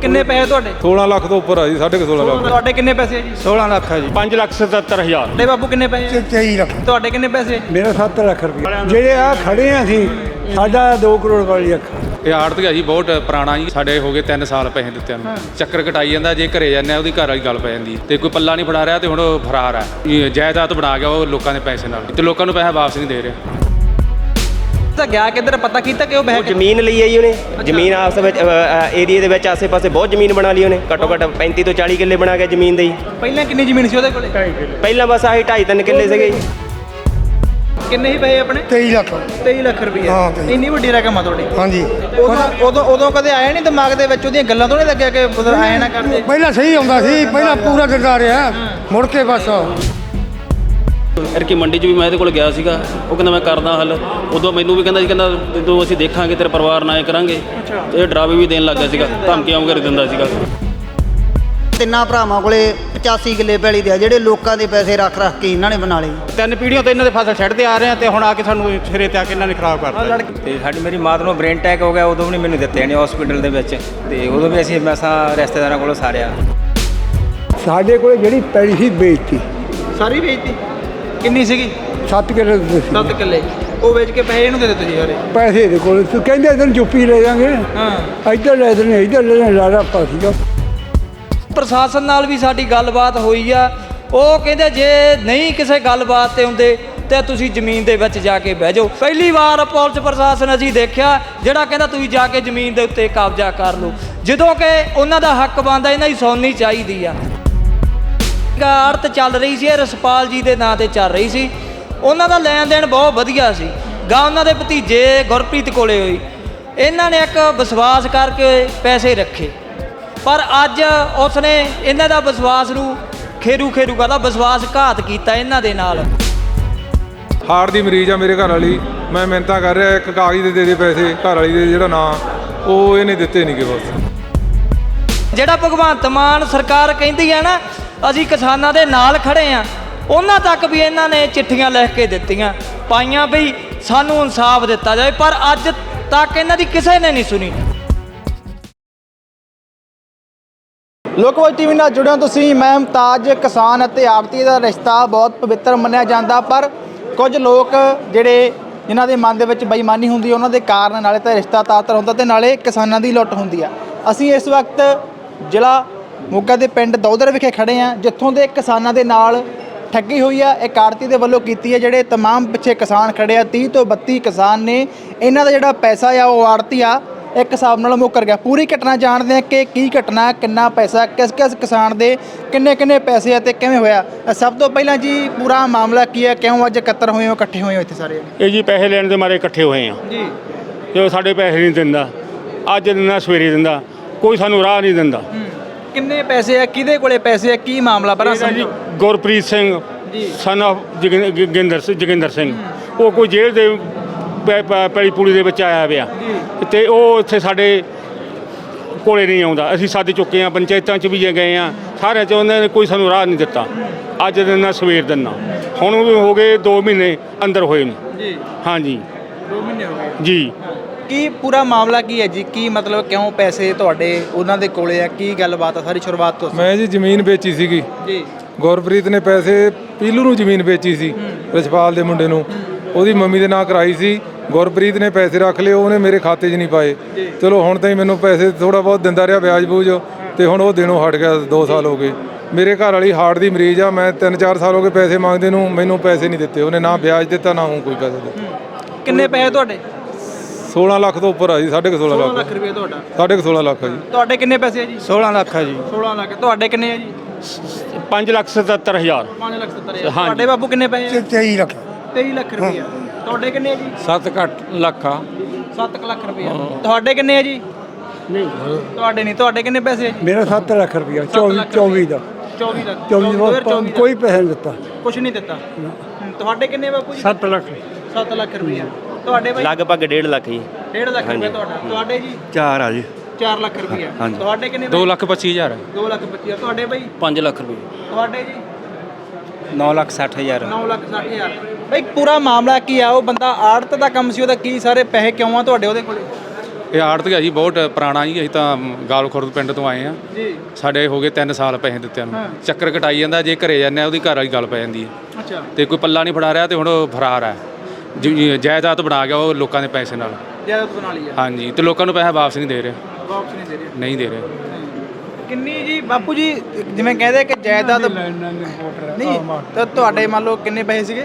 ਕਿੰਨੇ ਪੈਸੇ ਤੁਹਾਡੇ? 16 ਲੱਖ ਤੋਂ ਉੱਪਰ ਆ ਜੀ 16.5 ਲੱਖ। ਤੁਹਾਡੇ ਕਿੰਨੇ ਪੈਸੇ ਆ ਜੀ? 16 ਲੱਖ ਹੈ ਜੀ। 5 ਲੱਖ 77 ਹਜ਼ਾਰ। ਤੁਹਾਡੇ ਬਾਪੂ ਕਿੰਨੇ ਪੈਸੇ ਆ? 23 ਲੱਖ। ਤੁਹਾਡੇ ਕਿੰਨੇ ਪੈਸੇ ਆ? ਮੇਰਾ 7 ਲੱਖ ਰੁਪਏ ਜਿਹੜੇ ਆ ਖੜੇ ਆ ਅਸੀਂ ਸਾਡਾ 2 ਕਰੋੜ ਵਾਲੀ ਅੱਖ। ਇਹ ਆੜਤ ਗਿਆ ਜੀ ਬਹੁਤ ਪੁਰਾਣਾ ਜੀ। ਸਾਡੇ ਹੋ ਗਏ 3 ਸਾਲ ਪੈਸੇ ਦਿੱਤਿਆਂ ਨੂੰ ਚੱਕਰ ਕਟਾਈ ਜਾਂਦਾ ਜੇ ਘਰੇ ਜਾਂਦੇ ਆ ਉਹਦੀ ਘਰ ਵਾਲੀ ਗੱਲ ਪੈ ਜਾਂਦੀ ਤੇ ਕੋਈ ਪੱਲਾ ਨਹੀਂ ਫੜਾ ਰਿਹਾ ਤੇ ਹੁਣ ਉਹ ਫਰਾਰ ਆ। ਜਾਇਦਾਦ ਬਣਾ ਗਿਆ ਉਹ ਲੋਕਾਂ ਦੇ ਪੈਸੇ ਨਾਲ। ਤੇ ਲੋਕਾਂ ਨੂੰ ਪੈਸਾ ਵਾਪਸ ਨਹੀਂ ਦੇ ਰਿਹਾ। ਤਾਂ ਗਿਆ ਕਿੱਧਰ ਪਤਾ ਕੀਤਾ ਕਿ ਉਹ ਬਹਿ ਕੇ? ਜ਼ਮੀਨ ਲਈ ਹੈ ਜੀ ਉਹਨੇ ਜ਼ਮੀਨ ਆਪਸ ਵਿੱਚ ਏਰੀਆ ਦੇ ਵਿੱਚ ਆਸੇ-ਪਾਸੇ ਬਹੁਤ ਜ਼ਮੀਨ ਬਣਾ ਲਈ ਉਹਨੇ। ਘੱਟੋ ਘੱਟ 35 ਤੋਂ 40 ਕਿੱਲੇ ਬਣਾ ਗਿਆ ਜ਼ਮੀਨ ਦੇ। ਜੀ ਪਹਿਲਾਂ ਕਿੰਨੀ ਜ਼ਮੀਨ ਸੀ ਉਹਦੇ ਕੋਲੇ? ਪਹਿਲਾਂ ਬਸ ਆਹੀ 2.5 3 ਕਿੱਲੇ ਸੀਗੇ। ਜੀ ਕਿੰਨੇ ਹੀ ਪੈਸੇ ਆਪਣੇ? 23 ਲੱਖ। 23 ਲੱਖ ਰੁਪਏ। ਹਾਂ। ਇੰਨੀ ਵੱਡੀ ਰਕਮ ਆ ਤੁਹਾਡੀ। ਹਾਂਜੀ। ਉਦੋਂ ਉਦੋਂ ਉਦੋਂ ਕਦੇ ਆਇਆ ਨਹੀਂ ਦਿਮਾਗ ਦੇ ਵਿੱਚ? ਉਹਦੀਆਂ ਗੱਲਾਂ ਤੋਂ ਨਹੀਂ ਲੱਗਿਆ ਕਿ ਆਇਆ ਨਾ ਕਰਦੇ? ਪਹਿਲਾਂ ਸਹੀ ਆਉਂਦਾ ਸੀ। ਪਹਿਲਾਂ ਪੂਰਾ ਦਿੰਦਾ ਰਿਹਾ ਮੁੜ ਕੇ ਬਸ ਕਿ ਮੰਡੀ 'ਚ ਵੀ ਮੈਂ ਇਹਦੇ ਕੋਲ ਗਿਆ ਸੀਗਾ। ਉਹ ਕਹਿੰਦਾ ਮੈਂ ਕਰਦਾ ਹੱਲ। ਉਦੋਂ ਮੈਨੂੰ ਵੀ ਕਹਿੰਦਾ ਸੀ ਕਹਿੰਦਾ ਜਦੋਂ ਅਸੀਂ ਦੇਖਾਂਗੇ ਤੇਰੇ ਪਰਿਵਾਰ ਨਾਲ ਇਹ ਕਰਾਂਗੇ। ਤੇ ਇਹ ਡਰਾਵੇ ਵੀ ਦੇਣ ਲੱਗ ਗਿਆ ਸੀਗਾ। ਧਮਕੀਆਂ ਵਗੈਰਾ ਦਿੰਦਾ ਸੀਗਾ। ਤਿੰਨਾਂ ਭਰਾਵਾਂ ਕੋਲੇ 85 ਕਿੱਲੇ ਪੈਲੀ ਦੇ ਆ ਜਿਹੜੇ ਲੋਕਾਂ ਦੇ ਪੈਸੇ ਰੱਖ ਰੱਖ ਕੇ ਇਹਨਾਂ ਨੇ ਬਣਾ ਲਏ। ਤਿੰਨ ਪੀੜ੍ਹੀਆਂ ਤੋਂ ਇਹਨਾਂ ਦੇ ਫਸਲ ਛੱਡਦੇ ਆ ਰਹੇ ਆ ਤੇ ਹੁਣ ਆ ਕੇ ਸਾਨੂੰ ਸਿਰੇ ਤੇ ਆ ਕੇ ਇਹਨਾਂ ਨੇ ਖਰਾਬ ਕਰਤਾ। ਤੇ ਸਾਡੀ ਮੇਰੀ ਮਾਤ ਨੂੰ ਬ੍ਰੇਨ ਅਟੈਕ ਹੋ ਗਿਆ ਉਦੋਂ ਵੀ ਨਹੀਂ ਮੈਨੂੰ ਦਿੱਤੇ ਨੇ ਹਸਪੀਟਲ ਦੇ ਵਿੱਚ। ਤੇ ਉਦੋਂ ਵੀ ਅਸੀਂ ਮੈਸਾਂ ਰਿਸ਼ਤੇਦਾਰਾਂ ਕੋਲੋਂ ਸਾਰਿਆ। ਸਾਡੇ ਕੋਲੇ ਜਿਹੜੀ ਪੈਲੀ ਸੀ ਵੇਚਤੀ। ਸਾਰੀ ਵੇਚਤੀ? ਕਿੰਨੀ ਸੀਗੀ? 7 ਕਿੱਲੇ ਦਿੱਤੇ। ਸੀ 7 ਕਿੱਲੇ। ਉਹ ਵੇਚ ਕੇ ਪੈਸੇ ਇਹਨੂੰ ਦੇ ਦਿੱਤੇ ਜੀ ਸਾਰੇ? ਪੈਸੇ ਦੇ ਕੋਲ। ਤੂੰ ਕਹਿੰਦੇ ਤੈਨੂੰ ਚੁੱਪੀ ਲੈ ਜਾਾਂਗੇ। ਹਾਂ। ਇੱਧਰ ਲੈ ਦੇਣੇ ਇੱਧਰ ਲੈ ਦੇਣੇ ਲਾਰਾ ਪਾ ਸੀਗਾ। ਪ੍ਰਸ਼ਾਸਨ ਨਾਲ ਵੀ ਸਾਡੀ ਗੱਲਬਾਤ ਹੋਈ ਆ। ਉਹ ਕਹਿੰਦੇ ਜੇ ਨਹੀਂ ਕਿਸੇ ਗੱਲਬਾਤ ਤੇ ਹੁੰਦੇ ਤੇ ਤੁਸੀਂ ਜ਼ਮੀਨ ਦੇ ਵਿੱਚ ਜਾ ਕੇ ਬਹਿ ਜਾਓ। ਪਹਿਲੀ ਵਾਰ ਪੁਲਿਸ ਪ੍ਰਸ਼ਾਸਨ ਅਸੀਂ ਦੇਖਿਆ ਜਿਹੜਾ ਕਹਿੰਦਾ ਤੁਸੀਂ ਜਾ ਕੇ ਜ਼ਮੀਨ ਦੇ ਉੱਤੇ ਕਬਜ਼ਾ ਕਰ ਲਓ। ਜਦੋਂ ਕਿ ਉਹਨਾਂ ਦਾ ਹੱਕ ਬਣਦਾ ਇਹਨਾਂ ਦੀ ਸੁਣਨੀ ਚਾਹੀਦੀ ਆ। ਆੜਤ ਚੱਲ ਰਹੀ ਸੀ ਇਹ ਰਸਪਾਲ ਜੀ ਦੇ ਨਾਂ ਤੇ ਚੱਲ ਰਹੀ ਸੀ। ਉਹਨਾਂ ਦਾ ਲੈਣ ਦੇਣ ਬਹੁਤ ਵਧੀਆ ਸੀ। ਗਾ ਉਹਨਾਂ ਦੇ ਭਤੀਜੇ ਗੁਰਪ੍ਰੀਤ ਕੋਲੇ ਹੋਈ ਇਹਨਾਂ ਨੇ ਇੱਕ ਵਿਸ਼ਵਾਸ ਕਰਕੇ ਪੈਸੇ ਰੱਖੇ। ਪਰ ਅੱਜ ਉਸਨੇ ਇਹਨਾਂ ਦਾ ਵਿਸ਼ਵਾਸ ਨੂੰ ਖੇਰੂ ਖੇਰੂ ਕਰਦਾ ਵਿਸ਼ਵਾਸ ਘਾਤ ਕੀਤਾ ਇਹਨਾਂ ਦੇ ਨਾਲ। ਹਾਰਟ ਦੀ ਮਰੀਜ਼ ਆ ਮੇਰੇ ਘਰ ਵਾਲੀ। ਮੈਂ ਮਿਹਨਤਾਂ ਕਰ ਰਿਹਾ ਇੱਕ ਕਾਗਜ਼ ਦੇ ਦੇ ਦੇ ਪੈਸੇ ਘਰ ਵਾਲੀ ਦੇ ਜਿਹੜਾ ਨਾਂ ਉਹ ਇਹਨੇ ਦਿੱਤੇ ਨਹੀਂਗੇ ਬਸ। ਜਿਹੜਾ ਭਗਵੰਤ ਮਾਨ ਸਰਕਾਰ ਕਹਿੰਦੀ ਹੈ ਨਾ ਅਸੀਂ ਕਿਸਾਨਾਂ ਦੇ ਨਾਲ ਖੜੇ ਆ। ਉਹਨਾਂ ਤੱਕ ਵੀ ਇਹਨਾਂ ਨੇ ਚਿੱਠੀਆਂ ਲਿਖ ਕੇ ਦਿੱਤੀਆਂ, ਪਾਈਆਂ ਵੀ ਸਾਨੂੰ ਇਨਸਾਫ ਦਿੱਤਾ ਜਾਵੇ, ਪਰ ਅੱਜ ਤੱਕ ਇਹਨਾਂ ਦੀ ਕਿਸੇ ਨੇ ਨਹੀਂ ਸੁਣੀ। ਲੋਕਵਾਈ ਟੀਵੀ ਨਾਲ ਜੁੜਿਆ ਤੁਸੀਂ, ਮੈਂ ਮੁਮਤਾਜ, ਕਿਸਾਨ ਅਤੇ ਆੜਤੀ ਦਾ ਰਿਸ਼ਤਾ ਬਹੁਤ ਪਵਿੱਤਰ ਮੰਨਿਆ ਜਾਂਦਾ, ਪਰ ਕੁਝ ਲੋਕ ਜਿਹੜੇ ਜਿਨ੍ਹਾਂ ਦੇ ਮਨ ਦੇ ਵਿੱਚ ਬੇਈਮਾਨੀ ਹੁੰਦੀ ਉਹਨਾਂ ਦੇ ਕਾਰਨ ਨਾਲੇ ਤਾਂ ਰਿਸ਼ਤਾ ਤਾਤਰ ਹੁੰਦਾ ਤੇ ਨਾਲੇ ਕਿਸਾਨਾਂ ਦੀ ਲੁੱਟ ਹੁੰਦੀ ਆ। ਅਸੀਂ ਇਸ ਵਕਤ ਜ਼ਿਲ੍ਹਾ ਮੋਗਾ ਦੇ ਪਿੰਡ ਦੌਦਰ ਵਿਖੇ ਖੜੇ ਆ ਜਿੱਥੋਂ ਦੇ ਕਿਸਾਨਾਂ ਦੇ ਨਾਲ ਠੱਗੀ ਹੋਈ ਆ ਇਹ ਆੜਤੀ ਦੇ ਵੱਲੋਂ ਕੀਤੀ ਹੈ ਜਿਹੜੇ तमाम ਪਿੱਛੇ ਕਿਸਾਨ ਖੜੇ ਆ 30 ਤੋਂ 32 ਕਿਸਾਨ ਨੇ ਇਹਨਾਂ ਦਾ ਜਿਹੜਾ ਪੈਸਾ ਆ ਉਹ ਆੜਤੀ ਆ ਇੱਕ ਹਿਸਾਬ ਨਾਲ ਮੁੱਕਰ ਗਿਆ ਪੂਰੀ ਘਟਨਾ ਜਾਣਦੇ ਆ ਕਿ ਕੀ ਘਟਨਾ ਕਿੰਨਾ ਪੈਸਾ ਕਿਸ ਕਿਸ ਕਿਸਾਨ ਦੇ ਕਿੰਨੇ ਕਿੰਨੇ ਪੈਸੇ ਆ ਤੇ ਕਿਵੇਂ ਹੋਇਆ ਅ, ਸਭ ਤੋਂ ਪਹਿਲਾਂ ਜੀ ਪੂਰਾ ਮਾਮਲਾ ਕੀ ਹੈ ਕਿਉਂ ਅੱਜ ਇਕੱਤਰ ਹੋਏ ਹੋ ਇਕੱਠੇ ਹੋਏ ਹੋ ਇੱਥੇ ਸਾਰੇ ਇਹ ਜੀ ਪੈਸੇ ਲੈਣ ਦੇ ਮਾਰੇ ਇਕੱਠੇ ਹੋਏ ਆ ਜੀ ਜੋ ਸਾਡੇ ਪੈਸੇ ਨਹੀਂ ਦਿੰਦਾ ਅੱਜ ਦਿੰਦਾ ਸਵੇਰੇ ਦਿੰਦਾ ਕੋਈ ਸਾਨੂੰ ਰਾਹ ਨਹੀਂ ਦਿੰਦਾ ਕਿੰਨੇ ਪੈਸੇ ਆ ਕਿਹਦੇ ਕੋਲੇ ਪੈਸੇ ਆ ਕੀ ਮਾਮਲਾ ਬਰਾ ਜੀ ਸਮਝੋ। ਗੁਰਪ੍ਰੀਤ ਸਿੰਘ ਜੀ। Son of Joginder Singh Joginder Singh. ਉਹ ਕੋਈ ਜੇਲ੍ਹ ਦੇ ਪੈ- ਪੈ- ਪੈਲੀ ਪੂੜੀ ਦੇ ਵਿੱਚ ਆਇਆ ਪਿਆ। ਤੇ ਉਹ ਇੱਥੇ ਸਾਡੇ ਕੋਲੇ ਨਹੀਂ ਆਉਂਦਾ। ਅਸੀਂ ਸੱਦ ਚੁੱਕੇ ਆ ਪੰਚਾਇਤਾਂ 'ਚ ਵੀ ਗਏ ਆ ਸਾਰਿਆਂ 'ਚ ਉਹਨਾਂ ਨੇ ਕੋਈ ਸਾਨੂੰ ਰਾਹ ਨਹੀਂ ਦਿੱਤਾ। ਅੱਜ ਦਿਨ ਸਵੇਰ ਦਿਨ ਹੁਣ ਵੀ ਹੋ ਗਏ 2 ਮਹੀਨੇ ਅੰਦਰ ਹੋਏ ਨੂੰ। ਜੀ। ਹਾਂਜੀ। 2 ਮਹੀਨੇ ਹੋ ਗਏ। ਜੀ। ਕੀ ਪੂਰਾ ਮਾਮਲਾ ਕੀ ਹੈ ਜੀ? ਕੀ ਮਤਲਬ ਕਿਉਂ ਪੈਸੇ ਤੁਹਾਡੇ ਉਹਨਾਂ ਦੇ ਕੋਲੇ ਆ? ਕੀ ਗੱਲਬਾਤ ਆ? ਸਾਰੀ ਸ਼ੁਰੂਆਤ ਤੋਂ ਮੈਂ ਜੀ ਜ਼ਮੀਨ ਵੇਚੀ ਸੀਗੀ। ਜੀ। ਗੁਰਪ੍ਰੀਤ ਨੇ ਪੈਸੇ ਪੀਲੂ ਨੂੰ ਜ਼ਮੀਨ ਵੇਚੀ ਸੀ ਰਛਪਾਲ ਦੇ ਮੁੰਡੇ ਨੂੰ। ਉਹਦੀ ਮੰਮੀ ਦੇ ਨਾਂ ਕਰਾਈ ਸੀ। ਗੁਰਪ੍ਰੀਤ ਨੇ ਪੈਸੇ ਰੱਖ ਲਏ ਉਹਨੇ ਮੇਰੇ ਖਾਤੇ 'ਚ ਨਹੀਂ ਪਾਏ। ਚਲੋ ਹੁਣ ਤਾਂ ਹੀ ਮੈਨੂੰ ਪੈਸੇ ਥੋੜਾ ਬਹੁਤ ਦਿੰਦਾ ਰਿਹਾ ਵਿਆਜ ਬੂਝ ਤੇ ਹੁਣ ਉਹ ਦਿਨੋਂ ਹਟ ਗਿਆ 2 ਸਾਲ ਹੋ ਗਏ। ਮੇਰੇ ਘਰ ਵਾਲੀ ਹਾਰਟ ਦੀ ਮਰੀਜ਼ ਆ ਮੈਂ 3-4 ਸਾਲ ਹੋ ਗਏ ਪੈਸੇ ਮੰਗਦੇ ਨੂੰ ਮੈਨੂੰ ਪੈਸੇ ਨਹੀਂ ਦਿੱਤੇ। ਉਹਨੇ ਨਾ ਵਿਆਜ ਦਿੱਤਾ ਨਾ ਹੁਣ ਕੋਈ ਪੈਸੇ ਦਿੱਤਾ। ਕਿੰਨੇ ਪੈਸੇ ਤੁਹਾਡੇ? 16 ਲੱਖ ਤੋਂ ਉੱਪਰ ਆ ਜੀ 16.5 16 ਲੱਖ। ਲੱਖ ਰੁਪਏ ਤੁਹਾਡਾ? 16.5 ਲੱਖ ਆ ਜੀ। ਤੁਹਾਡੇ ਕਿੰਨੇ ਪੈਸੇ ਆ ਜੀ? 16 ਲੱਖ ਹੈ ਜੀ। 16 ਲੱਖ। ਤੁਹਾਡੇ ਕਿੰਨੇ ਆ ਜੀ? 5 ਲੱਖ 77 ਹਜ਼ਾਰ। 5 ਲੱਖ 70 ਹਾਂਜੀ। ਤੁਹਾਡੇ ਬਾਪੂ ਕਿੰਨੇ ਪੈਸੇ ਆ? 23 ਲੱਖ। 23 ਲੱਖ ਰੁਪਏ ਤੁਹਾਡੇ ਕਿੰਨੇ ਆ ਜੀ? 7 ਘੱਟ ਲੱਖ ਆ। 7 ਲੱਖ ਰੁਪਏ ਤੁਹਾਡੇ ਕਿੰਨੇ ਆ ਜੀ? ਨਹੀਂ। ਤੁਹਾਡੇ ਨਹੀਂ। ਤੁਹਾਡੇ ਕਿੰਨੇ ਪੈਸੇ ਆ ਜੀ? ਮੇਰਾ 7 ਲੱਖ ਰੁਪਇਆ 24 24 ਦਾ 24 ਲੱਖ 24 ਦੋ। ਹਜ਼ਾਰ ਦਾ। ਚੌਵੀ ਦਾ। ਕੋਈ ਪੈਸਾ ਨਹੀਂ ਦਿੱਤਾ। ਕੁਛ ਨਹੀਂ ਦਿੱਤਾ। ਤੁਹਾਡੇ ਕਿੰਨੇ ਬਾਪੂ ਜੀ? 7 ਲੱਖ। 7 ਲੱਖ ਰੁਪਏ ਤੁਹਾਡੇ ਬਾਈ? ਲਗਭਗ 1.5 ਲੱਖ ਜੀ। 1.5 ਲੱਖ ਰੁਪਏ ਤੁਹਾਡਾ। ਤੁਹਾਡੇ ਜੀ? 4 ਆ ਜੀ। 4 ਲੱਖ ਰੁਪਏ ਤੁਹਾਡੇ ਕਿੰਨੇ 2 ਲੱਖ 25 ਹਜ਼ਾਰ। 2 ਲੱਖ 25 ਤੁਹਾਡੇ ਬਾਈ? 5 ਲੱਖ ਰੁਪਏ। ਤੁਹਾਡੇ ਜੀ? 9 ਲੱਖ 60 ਹਜ਼ਾਰ। 9 ਲੱਖ 60 ਹਜ਼ਾਰ। ਬਈ ਪੂਰਾ ਮਾਮਲਾ ਕੀ ਆ? ਉਹ ਬੰਦਾ ਆੜਤ ਦਾ ਕੰਮ ਸੀ ਉਹਦਾ ਕੀ ਸਾਰੇ ਪੈਸੇ ਕਿਉਂ ਆ ਤੁਹਾਡੇ ਉਹਦੇ ਕੋਲੇ? ਇਹ ਆੜਤੀਆ ਜੀ ਬਹੁਤ ਪੁਰਾਣਾ ਜੀ। ਅਸੀਂ ਤਾਂ ਗਾਲ ਖੁਰਦ ਪਿੰਡ ਤੋਂ ਆਏ ਆ। ਜੀ। ਸਾਡੇ ਹੋ ਗਏ 3 ਸਾਲ ਪੈਸੇ ਦਿੱਤਿਆਂ ਨੂੰ। ਚੱਕਰ ਕਟਾਈ ਜਾਂਦਾ ਜੇ ਘਰੇ ਜਾਂਦੇ ਆ ਉਹਦੀ ਘਰ ਵਾਲੀ ਗੱਲ ਪੈ ਜਾਂਦੀ ਹੈ। ਅੱਛਾ। ਤੇ ਕੋਈ ਪੱਲਾ ਨਹੀਂ ਫੜਾ ਰਿਹਾ ਤੇ ਹੁਣ ਉਹ ਫਰਾਰ ਹੈ ਜੀ- ਜਾਇਦਾਦ ਬਣਾ ਗਿਆ ਉਹ ਲੋਕਾਂ ਦੇ ਪੈਸੇ ਨਾਲ। ਜਾਇਦਾਦ ਬਣਾ ਲਈ ਆ। ਹਾਂਜੀ ਤੇ ਲੋਕਾਂ ਨੂੰ ਪੈਸਾ ਵਾਪਸ ਨਹੀਂ ਦੇ ਰਹੇ। ਵਾਪਸ ਨਹੀਂ ਦੇ ਰਹੇ। ਨਹੀਂ ਦੇ ਰਹੇ। ਕਿੰਨੀ ਜੀ ਬਾਪੂ ਜੀ ਜਿਵੇਂ ਕਹਿੰਦੇ ਕਿ ਜਾਇਦਾਦ ਨਹੀਂ ਤਾਂ ਤੁਹਾਡੇ ਮੰਨ ਲਓ ਕਿੰਨੇ ਪੈਸੇ ਸੀਗੇ?